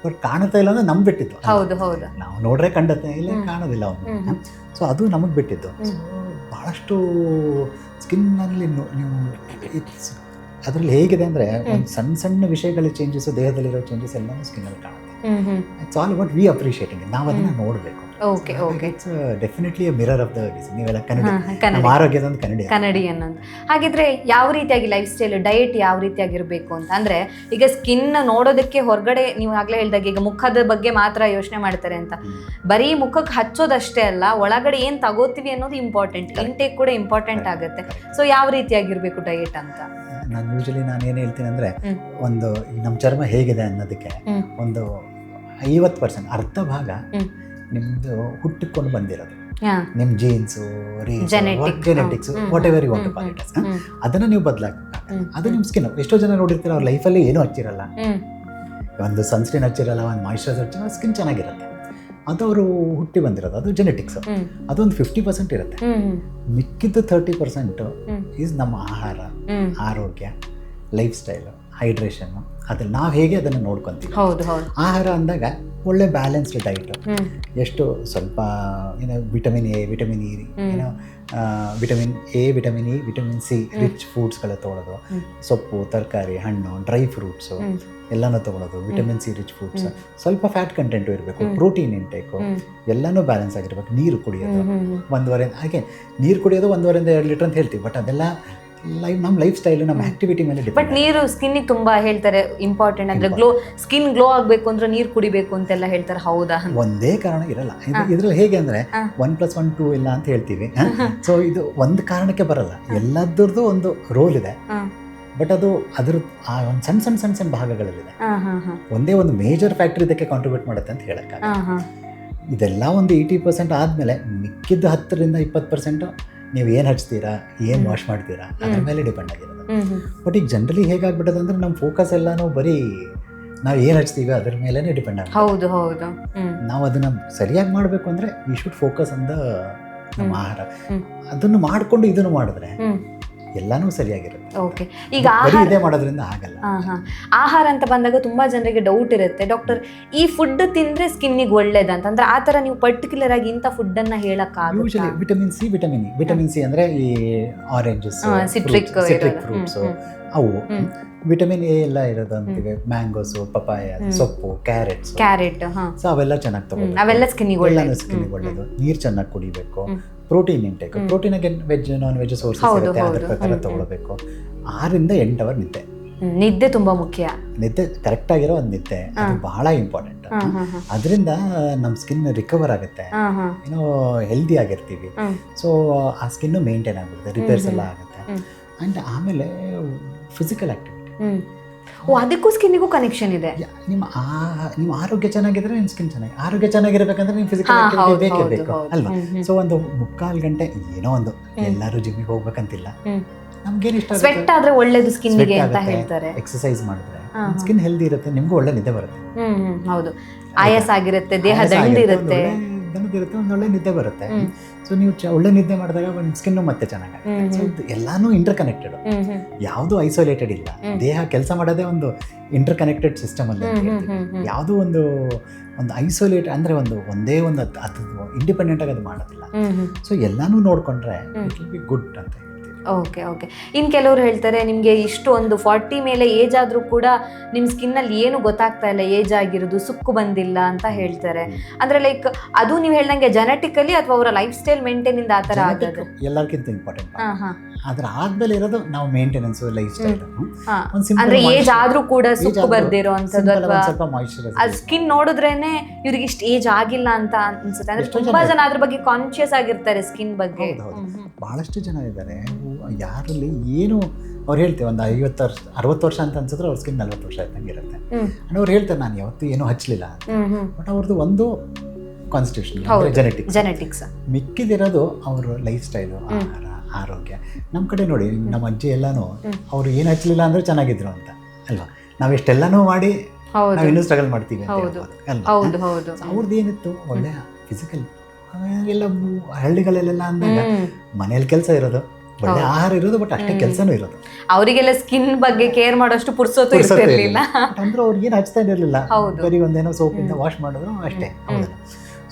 ಬಟ್ ಕಾಣುತ್ತಾ ಇಲ್ಲ ಅಂದ್ರೆ ನಮ್ಗೆ ಬಿಟ್ಟಿದ್ದು ಹೌದು ಹೌದು. ನಾವು ನೋಡ್ರೆ ಕಂಡತ್ತೆ ಇಲ್ಲ ಕಾಣೋದಿಲ್ಲ ಅವನು. ಸೊ ಅದು ನಮಗೆ ಬಿಟ್ಟಿದ್ದು. ಬಹಳಷ್ಟು ಸ್ಕಿನ್ನಲ್ಲಿ ನೀವು ಇಟ್ಸ್ ಅದರಲ್ಲಿ ಹೇಗಿದೆ ಅಂದರೆ ಒಂದು ಸಣ್ಣ ಸಣ್ಣ ವಿಷಯಗಳ ಚೇಂಜಸ್ ದೇಹದಲ್ಲಿರೋ ಚೇಂಜಸ್ ಎಲ್ಲನೂ ಸ್ಕಿನ್ನಲ್ಲಿ ಕಾಣುತ್ತೆ. It's all what we appreciating ನಾವು ಅದನ್ನು ನೋಡಬೇಕು. Okay okay it's definitely mirror of the disease ನೀವೆಲ್ಲ ಕನ್ನಡ. ನಮ್ಮ ಕನ್ನಡಿ ಆರೋಗ್ಯದ ಒಂದು ಕನ್ನಡಿ ಕನ್ನಡಿ ಅನ್ನೋದು ಹಾಗಿದ್ರೆ ಯಾವ ರೀತಿಯಾಗಿ ಲೈಫ್ ಸ್ಟೈಲ್ ಡಯಟ್ ಯಾವ ರೀತಿಯಾಗಿರ್ಬೇಕು ಅಂತ? ಅಂದ್ರೆ ಈಗ ಸ್ಕಿನ್ ನೋಡೋದಕ್ಕೆ ಹೊರಗಡೆ ನೀವು ಆಗ್ಲೇ ಹೇಳಿದಾಗ ಈಗ ಮುಖದ ಬಗ್ಗೆ ಮಾತ್ರ ಯೋಚನೆ ಮಾಡ್ತಾರೆ ಅಂತ. ಬರೀ ಮುಖಕ್ಕೆ ಹಚ್ಚೋದಷ್ಟೇ ಅಲ್ಲ ಒಳಗಡೆ ಏನ್ ತಗೋತೀವಿ ಅನ್ನೋದು ಇಂಪಾರ್ಟೆಂಟ್ ಇಂಟೇಕ್ ಕೂಡ ಇಂಪಾರ್ಟೆಂಟ್ ಆಗುತ್ತೆ. ಸೊ ಯಾವ ರೀತಿಯಾಗಿರ್ಬೇಕು ಡಯಟ್ ಅಂತ? ನಾನು ಯೂಶಲಿ ನಾನು ಏನು ಹೇಳ್ತೀನಿ ಅಂದರೆ ಒಂದು ನಮ್ಮ ಚರ್ಮ ಹೇಗಿದೆ ಅನ್ನೋದಕ್ಕೆ ಒಂದು ಐವತ್ತು ಪರ್ಸೆಂಟ್ ಅರ್ಧ ಭಾಗ. ನಿಮ್ಮದು ಹುಟ್ಟಿಕೊಂಡು ಬಂದಿರೋದು. ನಿಮ್ ನಿಮ್ಮ genes. Genetics. Whatever you want hmm, ಅದನ್ನು ನೀವು ಬದಲಾಗಿ ಅದು ನಿಮ್ಮ ಸ್ಕಿನ್ ಎಷ್ಟೋ ಜನ ನೋಡಿರ್ತೀರ ಅವ್ರ ಲೈಫಲ್ಲಿ ಏನೂ ಹಚ್ಚಿರಲ್ಲ. ಒಂದು ಸನ್ಸ್ಕ್ರೀನ್ ಹಚ್ಚಿರಲ್ಲ ಒಂದು ಮಾಯಿಶ್ಚರೈಸರ್ ಹಚ್ಚಿರಲ್ಲ ಸ್ಕಿನ್ ಚೆನ್ನಾಗಿರುತ್ತೆ. ಅದು ಅವರು ಹುಟ್ಟಿ ಬಂದಿರೋದು ಅದು ಜೆನೆಟಿಕ್ಸ್ ಅದೊಂದು ಫಿಫ್ಟಿ ಪರ್ಸೆಂಟ್ ಇರುತ್ತೆ. ಮಿಕ್ಕಿದ್ದು ತರ್ಟಿ ಪರ್ಸೆಂಟು. ಈಸ್ ನಮ್ಮ ಆಹಾರ ಆರೋಗ್ಯ ಲೈಫ್ ಸ್ಟೈಲು ಹೈಡ್ರೇಷನ್ನು ಅದ್ರಲ್ಲಿ ನಾವು ಹೇಗೆ ಅದನ್ನು ನೋಡ್ಕೊತೀವಿ? ಆಹಾರ ಅಂದಾಗ ಒಳ್ಳೆ ಬ್ಯಾಲೆನ್ಸ್ಡ್ ಡೈಟು ಎಷ್ಟು ಸ್ವಲ್ಪ ಏನೋ ವಿಟಮಿನ್ ಎ ವಿಟಮಿನ್ ಇ. ಏನೋ vitamin A vitamin E vitamin C rich ಫುಡ್ಸ್ಗಳ ತೊಗೊಳೋದು. ಸೊಪ್ಪು ತರಕಾರಿ ಹಣ್ಣು ಡ್ರೈ ಫ್ರೂಟ್ಸು. ಎಲ್ಲನೂ ತೊಗೊಳೋದು. ವಿಟಮಿನ್ ಸಿ ರಿಚ್ ಫುಡ್ಸ್ ಸ್ವಲ್ಪ ಫ್ಯಾಟ್ ಕಂಟೆಂಟು ಇರಬೇಕು ಪ್ರೋಟೀನ್ ಇಂಟೇಕು ಎಲ್ಲನೂ ಬ್ಯಾಲೆನ್ಸ್ ಆಗಿರ್ಬೇಕು ನೀರು ಕುಡಿಯೋದು. ಒಂದೂವರೆ ಹಾಗೆ ನೀರು ಕುಡಿಯೋದು ಒಂದೂವರೆಯಿಂದ ಎರಡು ಲೀಟರ್ ಅಂತ ಹೇಳ್ತೀವಿ ಬಟ್ ಅದೆಲ್ಲ ಲೈಫ್ ನಮ್ಮ ಲೈಫ್ ಸ್ಟೈಲು ನಮ್ಮ ಆಕ್ಟಿವಿಟಿ ಮೇಲೆ ಬಟ್ ನೀರು ಸ್ಕಿನ್ನಿಗೆ ತುಂಬಾ ಹೇಳ್ತಾರೆ ಇಂಪಾರ್ಟೆಂಟ್ ಅಂದ್ರೆ ಗ್ಲೋ ಸ್ಕಿನ್ ಗ್ಲೋ ಆಗಬೇಕು ಅಂದ್ರೆ ನೀರು ಕುಡಿಬೇಕು ಅಂತೆಲ್ಲ ಹೇಳ್ತಾರೆ ಹೌದಾ? ಒಂದೇ ಕಾರಣ ಇರಲ್ಲ. ಇದು ಇದ್ರಲ್ಲಿ ಹೇಗೆ ಅಂದ್ರೆ. ಒನ್ ಪ್ಲಸ್ ಒನ್ ಟೂ ಇಲ್ಲ ಅಂತ ಹೇಳ್ತೀವಿ. ಸೊ ಇದು ಒಂದು ಕಾರಣಕ್ಕೆ ಬರಲ್ಲ. ಎಲ್ಲದರದ್ದು ಒಂದು ರೋಲ್ ಇದೆ. ಬಟ್ ಅದು ಅದ್ರ ಆ ಒಂದು ಸಣ್ಣ ಸಣ್ಣ ಸಣ್ಣ ಸಣ್ಣ ಭಾಗಗಳಲ್ಲಿದೆ ಒಂದೇ ಒಂದು ಮೇಜರ್ ಫ್ಯಾಕ್ಟ್ರಿ ಇದಕ್ಕೆ ಕಾಂಟ್ರಿಬ್ಯೂಟ್ ಮಾಡುತ್ತೆ ಅಂತ ಹೇಳಕ್ಕಾಗ ಹಾ ಹಾ. ಇದೆಲ್ಲ ಒಂದು ಏಯ್ಟಿ ಪರ್ಸೆಂಟ್ ಆದಮೇಲೆ ಮಿಕ್ಕಿದ್ದು ಹತ್ತರಿಂದ ಇಪ್ಪತ್ತು ಪರ್ಸೆಂಟು ನೀವು ಏನು ಹಚ್ತೀರಾ? ಏನು ವಾಶ್ ಮಾಡ್ತೀರಾ? ಅದ್ರ ಮೇಲೆ ಡಿಪೆಂಡ್ ಆಗಿರೋದು. ಬಟ್ ಈಗ ಜನರಲಿ ಹೇಗಾಗ್ಬಿಟ್ಟದಂದ್ರೆ ಅಂದ್ರೆ ನಮ್ಮ ಫೋಕಸ್ ಎಲ್ಲನೂ ಬರೀ ನಾವು ಏನು ಹಚ್ತೀವಿ ಅದ್ರ ಮೇಲೇ ಡಿಪೆಂಡ್ ಆಗುತ್ತೆ ಹೌದು ಹೌದು. ನಾವು ಅದನ್ನ ಸರಿಯಾಗಿ ಮಾಡಬೇಕು ಅಂದ್ರೆ ವಿ ಶುಡ್ ಫೋಕಸ್ ಅಂದ ನಮ್ಮ ಆಹಾರ. ಅದನ್ನು ಮಾಡಿಕೊಂಡು ಇದನ್ನು ಮಾಡಿದ್ರೆ ಎಲ್ಲಾನು ಸರಿಯಾಗಿರುತ್ತೆ. ಓಕೆ ಈಗ ಆಹಾರ ಇದೇ ಮಾಡೋದ್ರಿಂದ ಆಗಲ್ಲ ಆಹಾರ ಅಂತ ಬಂದಾಗ ತುಂಬಾ ಜನರಿಗೆ ಡೌಟ್ ಇರುತ್ತೆ. ಡಾಕ್ಟರ್ ಈ ಫುಡ್ ತಿಂದ್ರೆ ಸ್ಕಿನ್ನಿಗೆ ಒಳ್ಳೇದಂತ. ಅಂದ್ರೆ ಆ ತರ ನೀವು ಪರ್ಟಿಕ್ಯುಲರ್ ಆಗಿ ಇಂಥ ಫುಡ್ ಅನ್ನ ಹೇಳಕ್ usually vitamin C vitamin E vitamin C ಅಂದ್ರೆ ಈ ಆರೆಂಜಸ್ ಸಿಟ್ರಿಕ್ ಸಿಟ್ರಿಕ್ ಫ್ರೂಟ್ಸ್ ಅವು. ವಿಟಮಿನ್ ಎ ಎಲ್ಲ ಇರೋದು ಅಂತೀವಿ. ಮ್ಯಾಂಗೋಸ್ ಪಪಾಯ ಸೊಪ್ಪು ಕ್ಯಾರೆಟ್ಸ್ ಕ್ಯಾರೆಟ್ ಹಾ. ಸೊ ಅವೆಲ್ಲ ಚೆನ್ನಾಗಿ ತಗೋ ತಗೋಬೇಕು. ಅವೆಲ್ಲ ಸ್ಕಿನ್ನಿಗೆ ಎಲ್ಲಾನು ಒಳ್ಳೇದು. ನೀರು ಚೆನ್ನಾಗಿ ಕುಡಿಬೇಕು. Protein intake protein again veg non veg sources ಇರುತ್ತೆ ಅದ್ರ. ಪ್ರಕಾರ. ತಗೊಳ್ಬೇಕು. ಆರಿಂದ ಎಂಟು ಅವರ್ ನಿದ್ದೆ. ನಿದ್ದೆ ತುಂಬಾ ಮುಖ್ಯ. ನಿದ್ದೆ ಕರೆಕ್ಟ್ ಆಗಿರೋ ಒಂದು ನಿದ್ದೆ ಅದು ಬಹಳ ಇಂಪಾರ್ಟೆಂಟ್ ಅದರಿಂದ ನಮ್ಮ ಸ್ಕಿನ್ ರಿಕವರ್ ಆಗುತ್ತೆ. ಏನೋ ಹೆಲ್ದಿ ಆಗಿರ್ತೀವಿ. ಸೊ ಆ ಸ್ಕಿನ್ನು ಮೇಂಟೈನ್ ಆಗುತ್ತೆ ರಿಪೇರ್ಸ್ ಎಲ್ಲ ಆಗುತ್ತೆ. ಅಂಡ್ ಆ್ಯಂಡ್ ಆಮೇಲೆ ಫಿಸಿಕಲ್ ಆಕ್ಟಿವಿಟಿ ಓ ಅದಕ್ಕೂ ಸ್ಕಿನ್ಗೂ ಕನೆಕ್ಷನ್ ಇದೆ. ನಿಮ್ಮ ನಿಮ್ಮ ಆರೋಗ್ಯ ಚೆನ್ನಾಗಿದ್ರೆ ನಿಮ್ಮ ಸ್ಕಿನ್ ಚೆನ್ನಾಗಿ ಆರೋಗ್ಯ ಚೆನ್ನಾಗಿರ್ಬೇಕಂದ್ರೆ ನಿಮ್ಮ ಫಿಸಿಕಲ್ ಆಕ್ಟಿವಿಟಿ ಬೇಕೇ ಬೇಕು ಅಲ್ವಾ. ಸೊ ಒಂದು ಮುಕ್ಕಾಲು ಗಂಟೆ ಏನೋ ಒಂದು. ಎಲ್ಲರೂ ಜಿಮ್ಮಿಗೆ ಹೋಗ್ಬೇಕಂತಿಲ್ಲ. ನಮ್ಗೇನು ಇಷ್ಟ ಸ್ವೆಟ್ ಆದ್ರೆ ಒಳ್ಳೇದು ಸ್ಕಿನ್ಗೆ ಅಂತ ಹೇಳ್ತಾರೆ. ಎಕ್ಸಸೈಸ್ ಮಾಡಿದ್ರೆ. ಸ್ಕಿನ್ ಹೆಲ್ದಿ ಇರುತ್ತೆ ನಿಮಗೂ ಒಳ್ಳೆ ನಿದ್ದೆ ಬರುತ್ತೆ. ಹೌದು. ಆಯಾಸ ಆಗಿರುತ್ತೆ ದೇಹ ಆಯಾಸ ಒಳ್ಳೆ ಒಂದು ಒಳ್ಳೆ ನಿದ್ದೆ ಬರುತ್ತೆ. ಸೊ ನೀವು ಒಳ್ಳೆ ನಿದ್ದೆ ಮಾಡಿದಾಗ ಒಂದು ಸ್ಕಿನ್ನು ಮತ್ತೆ ಚೆನ್ನಾಗಾಗುತ್ತೆ. Hmm, so hmm. ಇದು ಎಲ್ಲಾನು ಇಂಟರ್ ಕನೆಕ್ಟೆಡ್ ಯಾವುದು ಐಸೋಲೇಟೆಡ್ ಇಲ್ಲ. ದೇಹ ಕೆಲಸ ಮಾಡೋದೇ ಒಂದು ಇಂಟರ್ ಕನೆಕ್ಟೆಡ್ ಸಿಸ್ಟಮ್ ಅಲ್ಲಿ ಹ್ಮ್. ಒಂದು ಒಂದು ಐಸೋಲೇಟ್ ಅಂದ್ರೆ ಒಂದು ಒಂದೇ ಒಂದು ಅದು ಇಂಡಿಪೆಂಡೆಂಟ್ ಆಗಿ ಅದು ಮಾಡೋದಿಲ್ಲ. ಸೊ ಎಲ್ಲಾನು ನೋಡ್ಕೊಂಡ್ರೆ ಇಟ್ ವಿಲ್ ಬಿ ಗುಡ್ ಅಂತ ಓಕೆ ಓಕೆ ಇನ್ನು ಕೆಲವರು ಹೇಳ್ತಾರೆ ನಿಮಗೆ ಇಷ್ಟು ಒಂದು ಫಾರ್ಟಿ ಮೇಲೆ ಏಜ್ ಆದರೂ ಕೂಡ ನಿಮ್ಮ ಸ್ಕಿನ್ನಲ್ಲಿ ಏನು ಗೊತ್ತಾಗ್ತಾ ಇಲ್ಲ ಏಜ್ ಆಗಿರೋದು ಸುಕ್ಕು ಬಂದಿಲ್ಲ ಅಂತ ಹೇಳ್ತಾರೆ. ಅಂದರೆ ಲೈಕ್ ಅದು ನೀವು ಹೇಳ್ದಂಗೆ ಜೆನೆಟಿಕಲಿ ಅಥವಾ ಅವರ ಲೈಫ್ ಸ್ಟೈಲ್ ಮೇಂಟೈನಿಂದ ಆ ಥರ ಆಗೋದು? ಎಲ್ಲರಿಗಿಂತ ಇಂಪಾರ್ಟೆಂಟ್ ಹಾಂ ಹಾಂ. ಅದ್ರ ಆದ್ಮೇಲೆ ಇರೋದು ನಾವು ಮೇಂಟೆನೆನ್ಸ್ ಲೈಫ್ ಸ್ಟೈಲ್ ಹಾಂ. ಒಂದು ಸಿಂಪಲ್ ಅಂದ್ರೆ ಏಜ್ ಆದ್ರೂ ಕೂಡ ಸುಕ್ಕು ಬರ್ದಿರೋ ಅಥವಾ ಸ್ವಲ್ಪ ಅದು ಸ್ಕಿನ್ ನೋಡಿದ್ರೇನೆ ಇವ್ರಿಗೆ ಇಷ್ಟು ಏಜ್ ಆಗಿಲ್ಲ ಅಂತ ಅನ್ಸುತ್ತೆ. ಅಂದ್ರೆ ತುಂಬಾ ಜನ ಅದ್ರ ಬಗ್ಗೆ ಕಾನ್ಶಿಯಸ್ ಆಗಿರ್ತಾರೆ ಸ್ಕಿನ್ ಬಗ್ಗೆ. ಬಹಳಷ್ಟು ಜನ ಇದ್ದಾರೆ ಯಾರಲ್ಲಿ ಏನು ಅವ್ರು ಹೇಳ್ತೇವೆ ಒಂದು ಐವತ್ತು ವರ್ಷ ಅರವತ್ತು ವರ್ಷ ಅಂತ ಅನ್ಸಿದ್ರೆ ಅವ್ರ ಸ್ಕಿನ್ ನಲ್ವತ್ತು ವರ್ಷ ಆಯ್ತಂಗೆ ಇರುತ್ತೆ. ಅವ್ರು ಹೇಳ್ತಾರೆ ನಾನು ಯಾವತ್ತು ಏನೂ ಹಚ್ಚಲಿಲ್ಲ ಬಟ್ ಅವ್ರದ್ದು ಒಂದು ಕಾನ್ಸ್ಟಿಟ್ಯೂಷನ್ ಜೆನೆಟಿಕ್ಸ್ ಮಿಕ್ಕಿದಿರೋದು ಅವ್ರ ಲೈಫ್ ಸ್ಟೈಲು ಆಹಾರ. ಆರೋಗ್ಯ. ನಮ್ಮ ಕಡೆ ನೋಡಿ ನಮ್ಮ ಅಜ್ಜಿ ಎಲ್ಲಾನು ಅವ್ರು ಏನು ಹಚ್ಚಲಿಲ್ಲ ಅಂದ್ರೆ ಚೆನ್ನಾಗಿದ್ರು ಅಂತ ಅಲ್ವಾ? ನಾವು ಇಷ್ಟೆಲ್ಲಾನು ಮಾಡಿ ನಾವು ಇನ್ನೂ ಸ್ಟ್ರಗಲ್ ಮಾಡ್ತೀವಿ ಅವ್ರದ್ದು ಏನಿತ್ತು ಒಳ್ಳೆ ಫಿಸಿಕಲ್ ಎಲ್ಲ ಹಳ್ಳಿಗಳಲ್ಲೆಲ್ಲ ಅಂದಾಗ. ಮನೇಲಿ ಕೆಲಸ ಇರೋದು ಒಳ್ಳೆ ಆಹಾರ ಇರೋದು ಬಟ್ ಅಷ್ಟೇ ಕೆಲಸನೂ ಇರೋದು. ಅವರಿಗೆಲ್ಲ ಸ್ಕಿನ್ ಬಗ್ಗೆ ಕೇರ್ ಮಾಡೋಷ್ಟು ಪುರ್ಸೋತು ಇರ್ತಿರ್ಲಿಲ್ಲ. ಅಂದ್ರೆ ಅವ್ರಿಗೆ ಏನು ಹಚ್ತಾ ಇರಲಿಲ್ಲ. ಬರೀ ಒಂದೇನೋ ಸೋಪಿಂದ ವಾಶ್ ಮಾಡಿದ್ರು ಅಷ್ಟೇ ಹೌದಲ್ಲ?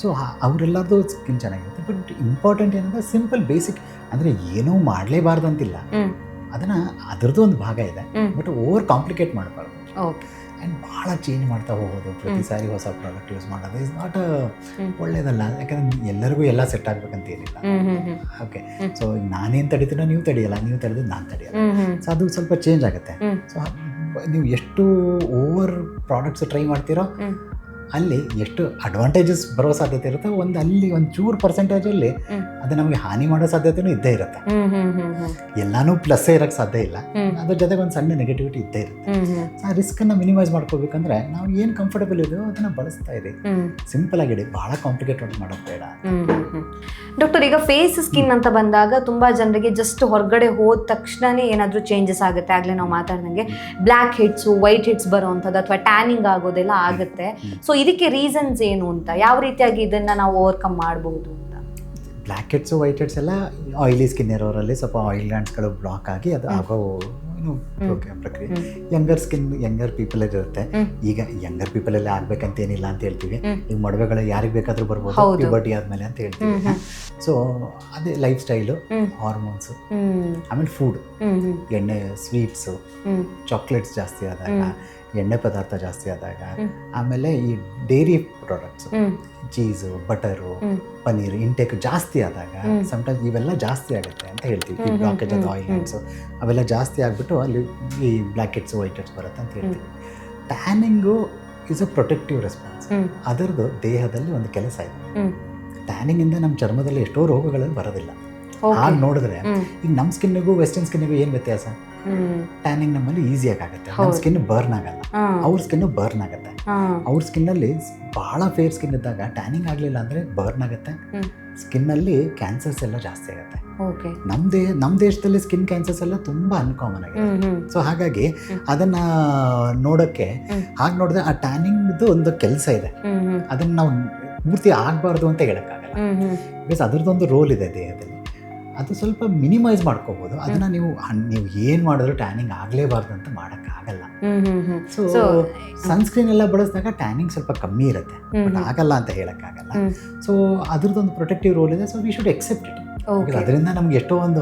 ಸೊ ಅವರೆಲ್ಲರದು ಸ್ಕಿನ್ ಚೆನ್ನಾಗಿರುತ್ತೆ. ಬಟ್ ಇಂಪಾರ್ಟೆಂಟ್ ಏನಂದ್ರೆ ಸಿಂಪಲ್ ಬೇಸಿಕ್ ಅಂದರೆ ಏನೂ ಮಾಡಲೇಬಾರ್ದು ಅಂತಿಲ್ಲ ಅದನ್ನು ಅದರದ್ದು ಒಂದು ಭಾಗ ಇದೆ. ಬಟ್ ಓವರ್ ಕಾಂಪ್ಲಿಕೇಟ್ ಮಾಡಬಾರ್ದು. ಓಕೆ ಆ್ಯಂಡ್ ಭಾಳ ಚೇಂಜ್ ಮಾಡ್ತಾ ಹೋಗೋದು. ಪ್ರತಿ ಸಾರಿ ಹೊಸ ಪ್ರಾಡಕ್ಟ್ ಯೂಸ್ ಮಾಡೋದು ಇಸ್ ನಾಟ್ ಹ್ಮ್. ಒಳ್ಳೇದಲ್ಲ. ಯಾಕಂದ್ರೆ ಎಲ್ಲರಿಗೂ ಎಲ್ಲ ಸೆಟ್ ಆಗ್ಬೇಕಂತ ಏನಿಲ್ಲ. ಓಕೆ. ಸೊ ನಾನೇನು ತಡೀತೀನೋ ನೀವು ತಡೆಯಲ್ಲ. ನೀವು ತಡೆದ್ರೆ ನಾನು ತಡೆಯಲ್ಲ. ಸೊ ಅದು ಸ್ವಲ್ಪ ಚೇಂಜ್ ಆಗುತ್ತೆ. ಸೊ ನೀವು ಎಷ್ಟು ಓವರ್ ಪ್ರಾಡಕ್ಟ್ಸ್ ಟ್ರೈ ಮಾಡ್ತೀರೋ. ಅಲ್ಲಿ ಎಷ್ಟು ಅಡ್ವಾಂಟೇಜಸ್ ಬರೋ ಸಾಧ್ಯತೆ ಇರುತ್ತೆ? ಒಂದು ಅಲ್ಲಿ ಒಂದು ಚೂರು ಪರ್ಸೆಂಟೇಜಲ್ಲಿ. ಅದು ನಮಗೆ ಹಾನಿ ಮಾಡೋ ಸಾಧ್ಯತೆನೂ ಇದ್ದೇ ಇರುತ್ತೆ. ಎಲ್ಲಾನು ಪ್ಲಸ್ಸೇ ಇರೋಕ್ಕೆ ಸಾಧ್ಯ ಇಲ್ಲ. ಅದ್ರ ಜೊತೆಗೆ ಒಂದು ಸಣ್ಣ ನೆಗೆಟಿವಿಟಿ ಇದ್ದೇ ಇರುತ್ತೆ. ಆ ರಿಸ್ಕ್ ಆ ರಿಸ್ಕನ್ನು ಮಿನಿಮೈಸ್ ಮಾಡ್ಕೋಬೇಕಂದ್ರೆ ನಾವು ಏನು ಕಂಫರ್ಟಬಲ್ ಇದೆಯೋ ಅದನ್ನು ಬಳಸ್ತಾ ಇರಿ. ಹ್ಮ್. ಸಿಂಪಲ್ ಆಗಿಡಿ ಭಾಳ ಕಾಂಪ್ಲಿಕೇಟೆಡ್ ಮಾಡೋದು ಬೇಡ. ಡಾಕ್ಟರ್ ಈಗ ಫೇಸ್ ಸ್ಕಿನ್ ಅಂತ ಬಂದಾಗ ತುಂಬಾ ಜನರಿಗೆ ಜಸ್ಟ್ ಹೊರಗಡೆ ಹೋದ ತಕ್ಷಣನೇ ಏನಾದರೂ ಚೇಂಜಸ್ ಆಗುತ್ತೆ. ಆಗಲೇ ನಾವು ಮಾತಾಡ್ದಂಗೆ ಬ್ಲ್ಯಾಕ್ ಹಿಟ್ಸು ವೈಟ್ ಹಿಟ್ಸ್ ಬರೋವಂಥದ್ದು ಅಥವಾ ಟ್ಯಾನಿಂಗ್ ಆಗೋದೆಲ್ಲ ಆಗುತ್ತೆ. ಸೊ ಇದಕ್ಕೆ ರೀಸನ್ಸ್ ಏನು ಅಂತ? ಯಾವ ರೀತಿಯಾಗಿ ಇದನ್ನ ನಾವು ಓವರ್ಕಮ್ ಮಾಡಬಹುದು ಅಂತ? ಬ್ಲ್ಯಾಕ್ ಹೆಡ್ಸು ವೈಟ್ ಹೆಡ್ಸ್ ಎಲ್ಲ ಆಯಿಲಿ ಸ್ಕಿನ್ ಇರೋರಲ್ಲಿ ಸ್ವಲ್ಪ ಆಯಿಲ್ ಗ್ಲ್ಯಾಂಡ್ಸ್ಗಳು ಬ್ಲಾಕ್ ಆಗಿ ಅದು ಆಗೋ ಪ್ರಕ್ರಿಯೆ- ಯಂಗರ್ ಸ್ಕಿನ್ ಯಂಗರ್ ಪೀಪಲ್ ಇರುತ್ತೆ. ಈಗ ಯಂಗರ್ ಪೀಪಲ್ ಎಲ್ಲ ಆಗ್ಬೇಕಂತ ಏನಿಲ್ಲ ಅಂತ ಹೇಳ್ತೀವಿ. ಈಗ ಮದುವೆಗಳು ಯಾರಿಗೆ ಬೇಕಾದ್ರೂ ಬರ್ಬೋದು. ಪ್ಯೂಬರ್ಟಿ ಆದಮೇಲೆ ಅಂತ ಹೇಳ್ತೀವಿ. ಸೊ ಅದೇ ಲೈಫ್ ಸ್ಟೈಲು ಹಾರ್ಮೋನ್ಸ್ ಆಮೇಲೆ ಫುಡ್ ಎಣ್ಣೆ ಸ್ವೀಟ್ಸು ಚಾಕ್ಲೇಟ್ಸ್ ಜಾಸ್ತಿ ಆದಾಗ. ಎಣ್ಣೆ ಪದಾರ್ಥ ಜಾಸ್ತಿ ಆದಾಗ ಆಮೇಲೆ ಈ dairy products cheese butter. Paneer intake ಜಾಸ್ತಿ ಆದಾಗ ಸಮ್ ಸಮ್ಟೈಮ್ಸ್ ಇವೆಲ್ಲ ಜಾಸ್ತಿ ಆಗುತ್ತೆ ಅಂತ ಹೇಳ್ತೀವಿ. ಈ ಹ್ಮ್, ಹ್ಮ್, ಬ್ಲಾಕೇಜ್ ಆದ ಹ್ಮ್, ಆಯಿಲ್ ಹ್ಮ್. ಅವೆಲ್ಲ ಜಾಸ್ತಿ ಆಗಿಬಿಟ್ಟು ಅಲ್ಲಿ ಈ ಬ್ಲಾಕೆಟ್ಸ್ ವೈಟ್ ಹೆಡ್ಸ್ ಬರುತ್ತೆ ಅಂತ ಹೇಳ್ತೀವಿ. Tanning is a protective response ಅದರದ್ದು ದೇಹದಲ್ಲಿ ಒಂದು ಕೆಲಸ ಇದೆ. ಟ್ಯಾನಿಂಗ್ ಇಂದ ನಮ್ಮ ಚರ್ಮದಲ್ಲಿ ಎಷ್ಟೋ ರೋಗಗಳು ಬರೋದಿಲ್ಲ. ಆಗ ಹಾಗೆ ನೋಡಿದ್ರೆ ಈಗ ನಮ್ಮ ಸ್ಕಿನ್ನಿಗೂ ವೆಸ್ಟರ್ನ್ ಸ್ಕಿನ್ನಿಗೂ ಏನು ವ್ಯತ್ಯಾಸ? ಟ್ಯಾನಿಂಗ್ ನಮ್ಮಲ್ಲಿ ಈಸಿಯಾಗಿ ಆಗುತ್ತೆ ನಮ್ಮ ಸ್ಕಿನ್ ಬರ್ನ್ ಆಗಲ್ಲ. ಅವ್ರ ಸ್ಕಿನ್ ಬರ್ನ್ ಆಗುತ್ತೆ. ಅವ್ರ ಅವ್ರ ಸ್ಕಿನ್ನಲ್ಲಿ ಬಹಳ ಫೇರ್ ಸ್ಕಿನ್ ಇದ್ದಾಗ ಟ್ಯಾನಿಂಗ್ ಆಗಲಿಲ್ಲ ಅಂದ್ರೆ ಬರ್ನ್ ಆಗುತ್ತೆ. ಸ್ಕಿನ್ ಸ್ಕಿನ್ನಲ್ಲಿ ಕ್ಯಾನ್ಸರ್ಸ್ ಎಲ್ಲ ಜಾಸ್ತಿ ಆಗುತ್ತೆ. ಓಕೆ ನಮ್ಮ ದೇ ನಮ್ಮ ದೇಶದಲ್ಲಿ ಸ್ಕಿನ್ ಕ್ಯಾನ್ಸರ್ಸ್ ಎಲ್ಲ ತುಂಬಾ ಅನ್ಕಾಮನ್ ಆಗಿದೆ. ಸೊ ಹಾಗಾಗಿ ಅದನ್ನ ನೋಡಕ್ಕೆ ಹಾಗೆ ನೋಡಿದ್ರೆ ಆ ಟ್ಯಾನಿಂಗ್ದು ಒಂದು ಕೆಲಸ ಇದೆ. ಅದನ್ನು ನಾವು ಪೂರ್ತಿ ಆಗಬಾರ್ದು ಅಂತ ಹೇಳೋಕ್ಕಾಗಲ್ಲ. ಬಿಕಾಸ್ ಅದ್ರದ್ದೊಂದು ರೋಲ್ ಇದೆ ದೇಹದಲ್ಲಿ. ಅದು ಸ್ವಲ್ಪ ಮಿನಿಮೈಸ್ ಮಾಡ್ಕೋಬೋದು. ಅದನ್ನ ನೀವು ನೀವು ಏನು ಮಾಡಿದ್ರು ಟ್ಯಾನಿಂಗ್ ಆಗ್ಲೇಬಾರ್ದು ಅಂತ ಮಾಡೋಕ್ಕಾಗಲ್ಲ. ಸೊ ಸನ್ಸ್ಕ್ರೀನ್ ಎಲ್ಲ ಬಳಸಿದಾಗ ಟ್ಯಾನಿಂಗ್ ಸ್ವಲ್ಪ ಕಮ್ಮಿ ಇರುತ್ತೆ. ಬಟ್ ಆಗಲ್ಲ ಅಂತ ಹೇಳೋಕ್ಕಾಗಲ್ಲ. ಆಗಲ್ಲ ಸೊ ಅದ್ರದ್ದೊಂದು ಪ್ರೊಟೆಕ್ಟಿವ್ ರೋಲ್ ಇದೆ. So we should except it ಅದರಿಂದ ನಮ್ಗೆ ಎಷ್ಟೋ ಒಂದು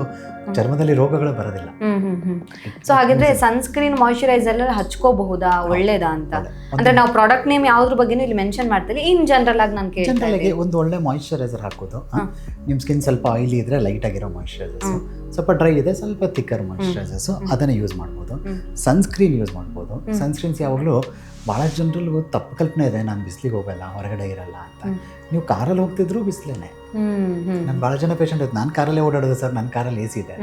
ಚರ್ಮದಲ್ಲಿ ರೋಗಗಳು ಬರೋದಿಲ್ಲ. Hmm hmm hmm. ಸೊ ಹಾಗಿದ್ರೆ ಸನ್ಸ್ಕ್ರೀನ್ ಮಾಯಿಶ್ಚರೈಸರ್ ಹಚ್ಕೋಬಹುದಾ? ಒಳ್ಳೇದಾ ಅಂತ? ಅಂದ್ರೆ ನಾವು ಪ್ರಾಡಕ್ಟ್ ನೇಮ್ ಯಾವ್ದ್ರ ಬಗ್ಗೆನೂ ಇಲ್ಲಿ ಮೆನ್ಷನ್ ಮಾಡ್ತೀವಿ ಇನ್ ಜನರಲ್ ಆಗಿ ನಾನು ಕೇಳಿ ಒಂದು ಒಳ್ಳೆ ಮಾಯಿಶ್ಚರೈಸರ್ ಹಾಕೋದು. ನಿಮ್ ನಿಮ್ಮ ಸ್ಕಿನ್ ಸ್ವಲ್ಪ ಆಯಿಲಿ ಇದ್ರೆ ಲೈಟ್ ಆಗಿರೋ ಮಾಯಿಶ್ಚರೈಸರ್ಸ್ ಸ್ವಲ್ಪ ಡ್ರೈ ಇದೆ ಸ್ವಲ್ಪ ತಿಕ್ಕರ್ ಮಾಯಿಶ್ಚರೈಸರ್ಸ್ ಅದನ್ನು ಯೂಸ್ ಮಾಡ್ಬೋದು. ಸನ್ಸ್ಕ್ರೀನ್ ಯೂಸ್ ಮಾಡ್ಬೋದು. ಸನ್ಸ್ಕ್ರೀನ್ಸ್ ಯಾವಾಗಲೂ ಜನರಲ್ಲೂ ತಪ್ಪು ಕಲ್ಪನೆ ಇದೆ ನಾನು ಬಿಸಿಲಿಗೆ ಹೋಗಲ್ಲ ಹೊರಗಡೆ ಇರಲ್ಲ ಅಂತ. ನೀವು ಕಾರಲ್ಲಿ ಹೋಗ್ತಿದ್ರು ಬಿಸಿಲೇನೆ. ನಾನು ಭಾಳ ಜನ ಪೇಷಂಟ್ ಇತ್ತು ನಾನು ಕಾರಲ್ಲೇ ಓಡಾಡೋದು ಸರ್ ನನ್ನ ಕಾರಲ್ಲಿ ಎ ಸಿ ಇದೆ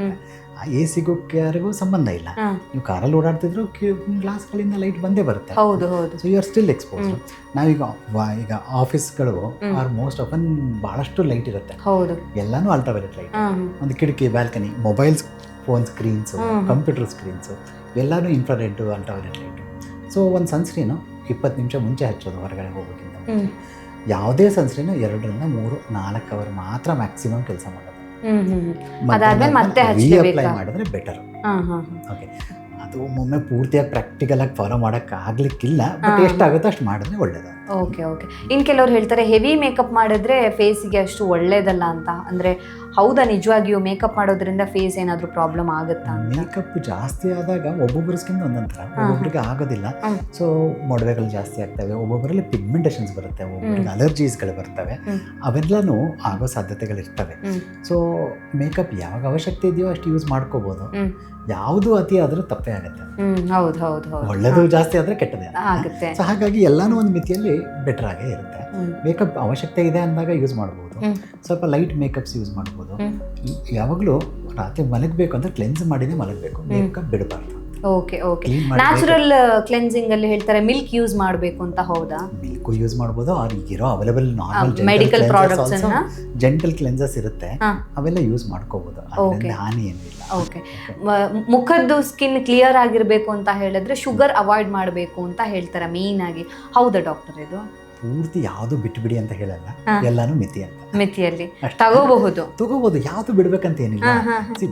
ಆ ಎ ಸಿಗೂ ಯಾರಿಗೂ ಸಂಬಂಧ ಇಲ್ಲ. ನೀವು ಕಾರಲ್ಲಿ ಓಡಾಡ್ತಿದ್ರು ಗ್ಲಾಸ್ಗಳಿಂದ ಲೈಟ್ ಬಂದೇ ಬರುತ್ತೆ. ಹೌದು ಹೌದು. So you are still expose. ನಾವೀಗ ಈಗ ಆಫೀಸ್ಗಳು. ಆರ್ ಮೋಸ್ಟ್ ಆಫನ್ ಭಾಳಷ್ಟು ಲೈಟ್ ಇರುತ್ತೆ. ಹೌದು. ಎಲ್ಲಾನು ಅಲ್ಟ್ರಾವೈಲೆಟ್ ಲೈಟ್ ಒಂದು ಕಿಟಕಿ balcony mobiles phone screens. Computer screens ಎಲ್ಲಾನು ಇನ್ಫ್ರಾರೆಡ್ ಅಲ್ಟ್ರಾವೈಲೆಟ್ ಲೈಟು ಸೊ ಒಂದು ಸನ್ಸ್ಕ್ರೀನು ಇಪ್ಪತ್ತು ನಿಮಿಷ ಮುಂಚೆ ಹಚ್ಚೋದು ಹೊರಗಡೆ ಹೋಗೋಕ್ಕಿಂತ. ಯಾವುದೇ ಸನ್ಸ್ಕ್ರೀನು ಎರಡರಿಂದ ಮೂರು ನಾಲ್ಕು ಅವರ್ ಮಾತ್ರ ಮ್ಯಾಕ್ಸಿಮಮ್ ಕೆಲಸ ಮಾಡೋದು. ಅಪ್ಲೈ ಮಾಡಿದ್ರೆ ಬೆಟರ್. ಓಕೆ ಅದು ಒಮ್ಮೊಮ್ಮೆ ಪೂರ್ತಿಯಾಗಿ ಪ್ರಾಕ್ಟಿಕಲ್ ಆಗಿ ಫಾಲೋ ಮಾಡೋಕೆ ಆಗ್ಲಿಕ್ಕಿಲ್ಲ ಬಟ್. ಎಷ್ಟಾಗುತ್ತೋ ಅಷ್ಟು ಮಾಡಿದ್ರೆ ಒಳ್ಳೇದು. ಓಕೆ ಓಕೆ ಇನ್ ಕೆಲವ್ರು ಹೇಳ್ತಾರೆ ಹೆವಿ ಮೇಕಪ್ ಮಾಡಿದ್ರೆ ಫೇಸಿಗೆ ಅಷ್ಟು ಒಳ್ಳೇದಲ್ಲ ಅಂತ. ಅಂದ್ರೆ ಹೌದಾ ನಿಜವಾಗಿಯೂ ಮೇಕಪ್ ಮಾಡೋದ್ರಿಂದ ಫೇಸ್ ಏನಾದರೂ ಪ್ರಾಬ್ಲಮ್ ಆಗುತ್ತಾ ಮೇಕಪ್ ಜಾಸ್ತಿ ಆದಾಗ ಒಬ್ಬೊಬ್ಬರ ಸ್ಕಿನ್ ಒಂದೊಂದು ಥರ. ಒಬ್ಬೊಬ್ಬರಿಗೆ ಆಗೋದಿಲ್ಲ. ಸೊ ಮೊಡವೆಗಳು ಜಾಸ್ತಿ ಆಗ್ತವೆ. ಒಬ್ಬೊಬ್ಬರಲ್ಲಿ ಪಿಗ್ಮೆಂಟೇಷನ್ಸ್ ಬರುತ್ತೆ. ಒಬ್ಬೊಬ್ಬರಿಗೆ ಅಲರ್ಜೀಸ್ಗಳು ಬರ್ತವೆ. ಅವೆಲ್ಲನೂ ಆಗೋ ಸಾಧ್ಯತೆಗಳಿರ್ತವೆ. ಸೊ ಮೇಕಪ್ ಯಾವಾಗ ಅವಶ್ಯಕತೆ ಇದೆಯೋ ಅಷ್ಟು ಯೂಸ್ ಮಾಡ್ಕೋಬೋದು. ಯಾವುದು ಅತಿ ಆದರೂ ತಪ್ಪೇ ಆಗುತ್ತೆ. ಹೌದು ಹೌದು ಹೌದು. ಒಳ್ಳೆಯದು ಜಾಸ್ತಿ ಆದರೆ ಕೆಟ್ಟದೇ ಆಗುತ್ತೆ. ಸೊ ಹಾಗಾಗಿ ಎಲ್ಲಾನು ಒಂದು ಮಿತಿಯಲ್ಲಿ ಬೆಟರ್ ಆಗೇ ಇರುತ್ತೆ. ಮೇಕಪ್ ಅವಶ್ಯಕತೆ ಇದೆ ಅಂದಾಗ ಯೂಸ್ ಮಾಡ್ಬೋದು. ಸ್ವಲ್ಪ ಲೈಟ್ ಮೇಕಪ್ಸ್ ಯೂಸ್ ಮಾಡ್ಬೋದು. ಯಾವಾಗಲೂ ರಾತ್ರಿ ಮಲಗಬೇಕು ಅಂದ್ರೆ ಕ್ಲೆನ್ಸ್ ಮಾಡಿನೇ ಮಲಗಬೇಕು. ಮೇಕಪ್ ಬಿಡಬಾರ್ದು. Okay okay. ನ್ಯಾಚುರಲ್ ಕ್ಲೆನ್ಸಿಂಗ್ ಅಲ್ಲಿ ಹೇಳ್ತಾರೆ ಮಿಲ್ಕ್ ಯೂಸ್ ಮಾಡಬೇಕು ಅಂತ ಹೌದಾ? ಮಿಲ್ಕು ಯೂಸ್ ಮಾಡ್ಬೋದು ಅವ್ರು ಈಗಿರೋ ಅವೈಲೇಬಲ್ ನಾರ್ಮಲ್ ಮೆಡಿಕಲ್ ಪ್ರಾಡಕ್ಟ್ಸ್ ಅನ್ನ? ಜೆಂಟಲ್ ಕ್ಲೆನ್ಸಸ್ ಇರುತ್ತೆ. ಹಾ. ಅವೆಲ್ಲ ಯೂಸ್ ಮಾಡ್ಕೋಬಹುದು Okay. ಅದರಿಂದ ಹಾನಿ ಏನಿಲ್ಲ ಇಲ್ಲ. ಓಕೆ. ಮುಖದ್ದು ಸ್ಕಿನ್ ಕ್ಲಿಯರ್ ಆಗಿರ್ಬೇಕು ಅಂತ ಹೇಳಿದ್ರೆ ಶುಗರ್ ಅವಾಯ್ಡ್ ಮಾಡಬೇಕು ಅಂತ ಹೇಳ್ತಾರೆ ಮೇನ್ ಆಗಿ. ಹೌದಾ ಡಾಕ್ಟರ್ ಇದು? ಪೂರ್ತಿ ಯಾವುದು ಬಿಟ್ಬಿಡಿ ಅಂತ ಹೇಳಲ್ಲ. ಹಾ. ಎಲ್ಲಾನು ಮಿತಿ ಅಂತ. ಮಿತಿಯಲ್ಲಿ. ಅಷ್ಟೇ. ತಗೋಬಹುದು. ತಗೋಬಹುದು. ಯಾವುದು ಬಿಡ್ಬೇಕಂತ ಏನಿಲ್ಲ.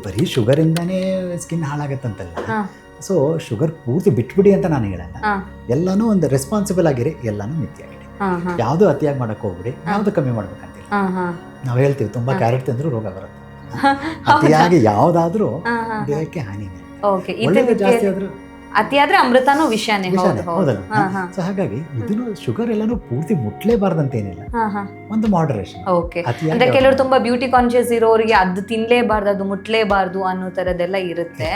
ಬರೀ ಶುಗರ್ ಇಂದಾನೇ ಸ್ಕಿನ್ ಹಾಳಾಗತ್ತಂತಲ್ಲ. ಹಾ. ಸೊ ಶುಗರ್ ಪೂರ್ತಿ ಬಿಟ್ಬಿಡಿ ಅಂತ ನಾನು ಹೇಳಲ್ಲ. ಎಲ್ಲಾನು ಒಂದು ರೆಸ್ಪಾನ್ಸಿಬಲ್ ಆಗಿರಿ ಎಲ್ಲಾನು ಮಿತಿಯಾಗಿರಿ ಆಗಿರಿ. ಯಾವುದು ಅತಿಯಾಗಿ ಮಾಡಕ್ ಹೋಗ್ಬಿಡಿ ಯಾವುದು ಕಮ್ಮಿ ಮಾಡ್ಬೇಕಂತಿಲ್ಲ. ನಾವು ಹೇಳ್ತೀವಿ ತುಂಬಾ. ಕ್ಯಾರೆಟ್ ತಿಂದ್ರು ರೋಗ ಬರುತ್ತೆ. ಅತಿಯಾಗಿ ಯಾವ್ದಾದ್ರೂ. ದೇಹಕ್ಕೆ ಹಾನಿ ಜಾಸ್ತಿ ಆದ್ರೂ ಅತಿಯಾದ್ರೆ ಅಮೃತನೂ ವಿಷಯನೇ ವಿಷಾನೇ, ಹೌದಲ್ಲ. ಸೊ ಹಾಗಾಗಿ ಇದನ್ನು ಶುಗರ್ ಎಲ್ಲಾನು ಪೂರ್ತಿ ಮುಟ್ಲೇಬಾರ್ದಂತ ಏನಿಲ್ಲ. ಒಂದು ಮಾಡರೇಷನ್ ಓಕೆ ಅಂದ್ರೆ ಕೆಲವರು ತುಂಬಾ ಬ್ಯೂಟಿ ಕಾನ್ಶಿಯಸ್ ಇರೋರಿಗೆ ಅದು ತಿನ್ಲೇಬಾರ್ದು ಅದು ಮುಟ್ಲೇಬಾರ್ದು ಅನ್ನೋ ತರದೆಲ್ಲ ಇರುತ್ತೆ.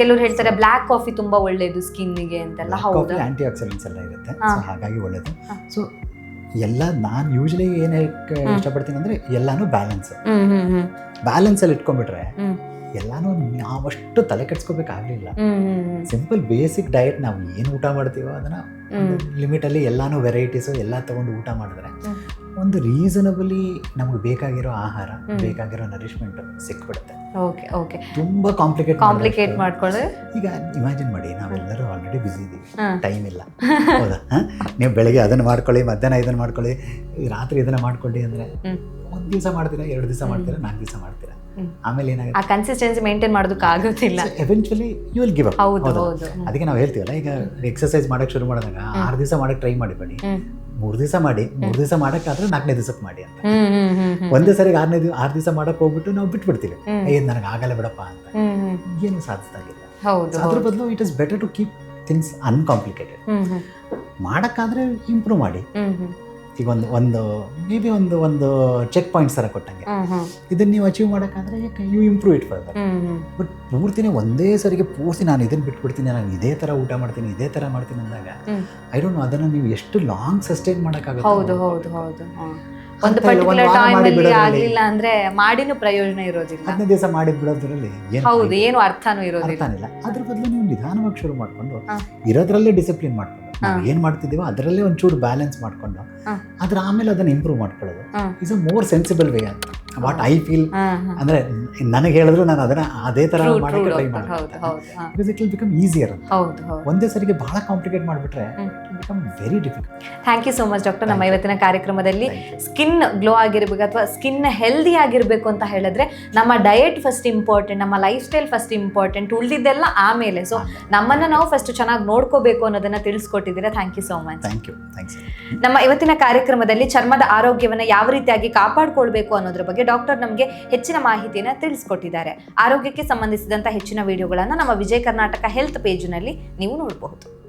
ಕೆಲವರು ಹೇಳ್ತಾರೆ ಬ್ಲಾಕ್ ಕಾಫಿ ತುಂಬಾ ಒಳ್ಳೇದು ಸ್ಕಿನ್ಗೆ ಅಂತೆಲ್ಲ ಹೌದು. ಆಂಟಿ ಆಕ್ಸಿಡೆಂಟ್ಸ್ ಎಲ್ಲ ಇರುತ್ತೆ. ಹಾಗಾಗಿ ಒಳ್ಳೇದು. ಸೊ ಎಲ್ಲ ನಾನು ಯೂಶಲಿ ಏನು ಇಷ್ಟಪಡ್ತೀನಿ ಅಂದ್ರೆ ಎಲ್ಲಾನು ಬ್ಯಾಲೆನ್ಸ್ ಬ್ಯಾಲೆನ್ಸ್ ಅಲ್ಲಿ ಇಟ್ಕೊಂಡ್ಬಿಟ್ರೆ. ಎಲ್ಲಾನು ನಾವಷ್ಟು ತಲೆ ಕೆಡ್ಸ್ಕೋಬೇಕಾಗಲಿಲ್ಲ. ಸಿಂಪಲ್ ಬೇಸಿಕ್ ಡಯಟ್ ನಾವು ಏನು ಊಟ ಮಾಡ್ತೀವೋ ಅದನ್ನ. ಲಿಮಿಟಲ್ಲಿ ಎಲ್ಲಾನು ವೆರೈಟೀಸು ಎಲ್ಲ ತಗೊಂಡು ಊಟ ಮಾಡಿದ್ರೆ ಒಂದು ರೀಸನಬಲಿ ನಮಗೆ ಬೇಕಾಗಿರೋ ಆಹಾರ ಬೇಕಾಗಿರೋ ನರಿಶ್ಮೆಂಟ್ ಸಿಕ್ಬಿಡುತ್ತೆ. ಓಕೆ ಓಕೆ ತುಂಬಾ ಕಾಂಪ್ಲಿಕೇಟ್ ಕಾಂಪ್ಲಿಕೇಟ್ ಮಾಡ್ಕೊಳ್ಳಿ. ಈಗ ಇಮ್ಯಾಜಿನ್ ಮಾಡಿ ನಾವೆಲ್ಲರೂ ಆಲ್ರೆಡಿ ಬಿಸಿ ಇದ್ದೀವಿ ಟೈಮ್ ಇಲ್ಲ. ಹೌದಾ? ನೀವು ಬೆಳಗ್ಗೆ ಅದನ್ನ ಮಾಡ್ಕೊಳ್ಳಿ ಮಧ್ಯಾಹ್ನ ಇದನ್ನ ಮಾಡ್ಕೊಳ್ಳಿ ರಾತ್ರಿ ಇದನ್ನ ಮಾಡ್ಕೊಳ್ಳಿ ಅಂದ್ರೆ ಒಂದ್ ದಿವಸ ಮಾಡ್ತೀರಾ ಎರಡು ದಿವಸ ಮಾಡ್ತೀರಾ ನಾಲ್ಕು ದಿವಸ ಮಾಡ್ತೀರಾ? ಆಮೇಲೆ ಆ ಕನ್ಸಿಸ್ಟೆನ್ಸಿ ಮೇಂಟೈನ್ ಮಾಡೋದಕ್ಕೆ ಆಗೋದಿಲ್ಲ. Eventually you will give up ಹೌದು ಹೌದು. ಅದಕ್ಕೆ ನಾವು ಹೇಳ್ತೀವಲ್ಲ ಈಗ ಎಕ್ಸರ್ಸೈಸ್ ಮಾಡಕ್ ಶುರು ಮಾಡಿದಾಗ ಆರು ದಿವಸ ಮಾಡಕ್ ಟ್ರೈ ಮಾಡಿಬೇಡಿ ಬನ್ನಿ. ಮೂರು ದಿವಸ ಮಾಡಿ ಮೂರು ದಿವಸ ಮಾಡಕ್ಕಾದ್ರೆ ನಾಲ್ಕನೇ ದಿವಸಕ್ಕೆ ಮಾಡಿ ಅಂತ. ಒಂದೇ ಸರಿಗೆ ಆರನೇ ದಿವಸ ಆರು ದಿವಸ ಮಾಡಕ್ ಹೋಗ್ಬಿಟ್ಟು ನಾವು ಬಿಟ್ಬಿಡ್ತೀವಿ. ಏ ಏನ್ ನನಗೆ ಆಗಲ್ಲ ಬಿಡಪ್ಪ ಅಂತ. ಏನು ಸಾಧಿಸ್ದಾಗಿಲ್ಲ ಹೌದು ಅದ್ರ ಬದಲು it is better to keep things uncomplicated ಮಾಡಕ್ಕಾದ್ರೆ improve ಮಾಡಿ. ಈಗ ಒಂದು ಒಂದು ಮೇ ಬಿ ಒಂದು ಒಂದು ಚೆಕ್ ಪಾಯಿಂಟ್ಸ್ ಥರ ಕೊಟ್ಟಂಗೆ. ಇದನ್ನ ನೀವು achieve ಮಾಡೋಕ್ಕಾದ್ರೆ you improve it further but ಪೂರ್ತಿನೇ ಒಂದೇ ಸರಿಗೆ ಪೂರ್ತಿ ನಾನು ಇದನ್ನ ಬಿಟ್ಬಿಡ್ತೀನಿ ನಾನು ಇದೇ ಥರ ಊಟ ಮಾಡ್ತೀನಿ ಇದೇ ಥರ ಮಾಡ್ತೀನಿ ಅಂದಾಗ. ಐ ಡೋಂಟ್ ನೋ ಅದನ್ನು ನೀವು ಎಷ್ಟು ಲಾಂಗ್ ಸಸ್ಟೈನ್ ಮಾಡೋಕ್ಕಾಗುತ್ತೆ ಹೌದು ಹೌದು ಹೌದು. ಒಂದು ಪರ್ಟಿಕ್ಯುಲರ್ ವಾರ ಟೈಮ್ ಮಾಡಿ ಅಲ್ಲಿ ಬಿಡೋದ್ರಲ್ಲಿ ಅಂದ್ರೆ ಮಾಡಿನೂ ಪ್ರಯೋಜನ ಇರೋದಿಲ್ಲ. ಹದಿನೈದು ದಿವಸ ಮಾಡಿ ಬಿಡೋದ್ರಲ್ಲಿ ಏನು ಹೌದು ಏನು ಅರ್ಥನೂ ಇರೋದಿಲ್ಲ. ಅರ್ಥನಿಲ್ಲ ಅದ್ರ ಬದಲು ನೀವು ನಿಧಾನವಾಗಿ ಶುರು ಮಾಡ್ಕೊಂಡು. ಇರೋದ್ರಲ್ಲೇ ಡಿಸಿಪ್ಲಿನ್ ಮಾಡ್ಕೊಂಡು ನಾವು ಏನ್ ಮಾಡ್ತಿದ್ದೀವೋ ಅದರಲ್ಲೇ ಒಂಚೂರು ಬ್ಯಾಲೆನ್ಸ್ ಮಾಡ್ಕೊಂಡು. ಅದ್ರ ಆಮೇಲೆ ಅದನ್ನ ಇಂಪ್ರೂವ್ ಮಾಡ್ಕೊಳ್ಳೋದು. Is a more sensible way ಅಂತ ವಾಟ್ ಐ ಫೀಲ್. ಅಂದ್ರೆ ನನಗೆ ಹೇಳಿದ್ರು ನಾನು ಅದನ್ನ ಅದೇ ತರ ಮಾಡಕ್ಕೆ ಟ್ರೈ ಮಾಡ್ತೀನಿ. Because it will become easier ಒಂದೇ ಸರಿಗೆ ಬಹಳ ಕಾಂಪ್ಲಿಕೇಟ್ ಮಾಡಿಬಿಟ್ರೆ. Become very difficult thank you so much doctor ನಮ್ಮ. ಇವತ್ತಿನ ಕಾರ್ಯಕ್ರಮದಲ್ಲಿ ಸ್ಕಿನ್ ಗ್ಲೋ ಆಗಿರ್ಬೇಕು ಅಥವಾ ಸ್ಕಿನ್ ಹೆಲ್ದಿ ಆಗಿರ್ಬೇಕು ಅಂತ ಹೇಳಿದ್ರೆ ನಮ್ಮ ಡಯಟ್ ಫಸ್ಟ್ ಇಂಪಾರ್ಟೆಂಟ್ ನಮ್ಮ ಲೈಫ್ ಸ್ಟೈಲ್ ಫಸ್ಟ್ ಇಂಪಾರ್ಟೆಂಟ್ ಉಳಿದಿದ್ದೆಲ್ಲ ಆಮೇಲೆ. ಸೊ ನಮ್ಮನ್ನ ನಾವು ಫಸ್ಟ್ ಚೆನ್ನಾಗಿ ನೋಡ್ಕೋಬೇಕು ಅನ್ನೋದನ್ನ ತಿಳಿಸ್ಕೊಟ್ಟಿದ್ದೀರಾ? Thank you so much thank you thanks ನಮ್ಮ ಇವತ್ತಿನ ಕಾರ್ಯಕ್ರಮದಲ್ಲಿ ಚರ್ಮದ ಆರೋಗ್ಯವನ್ನು ಯಾವ ರೀತಿಯಾಗಿ ಕಾಪಾಡಿಕೊಳ್ಬೇಕು ಅನ್ನೋದ್ರ ಬಗ್ಗೆ ಡಾಕ್ಟರ್ ನಮಗೆ ಹೆಚ್ಚಿನ ಮಾಹಿತಿಯನ್ನು ತಿಳಿಸ್ಕೊಟ್ಟಿದ್ದಾರೆ. ಆರೋಗ್ಯಕ್ಕೆ ಸಂಬಂಧಿಸಿದಂಥ ಹೆಚ್ಚಿನ ವಿಡಿಯೋಗಳನ್ನು ನಮ್ಮ ವಿಜಯ ಕರ್ನಾಟಕ ಹೆಲ್ತ್ ಪೇಜ್ನಲ್ಲಿ ನೀವು ನೋಡಬಹುದು.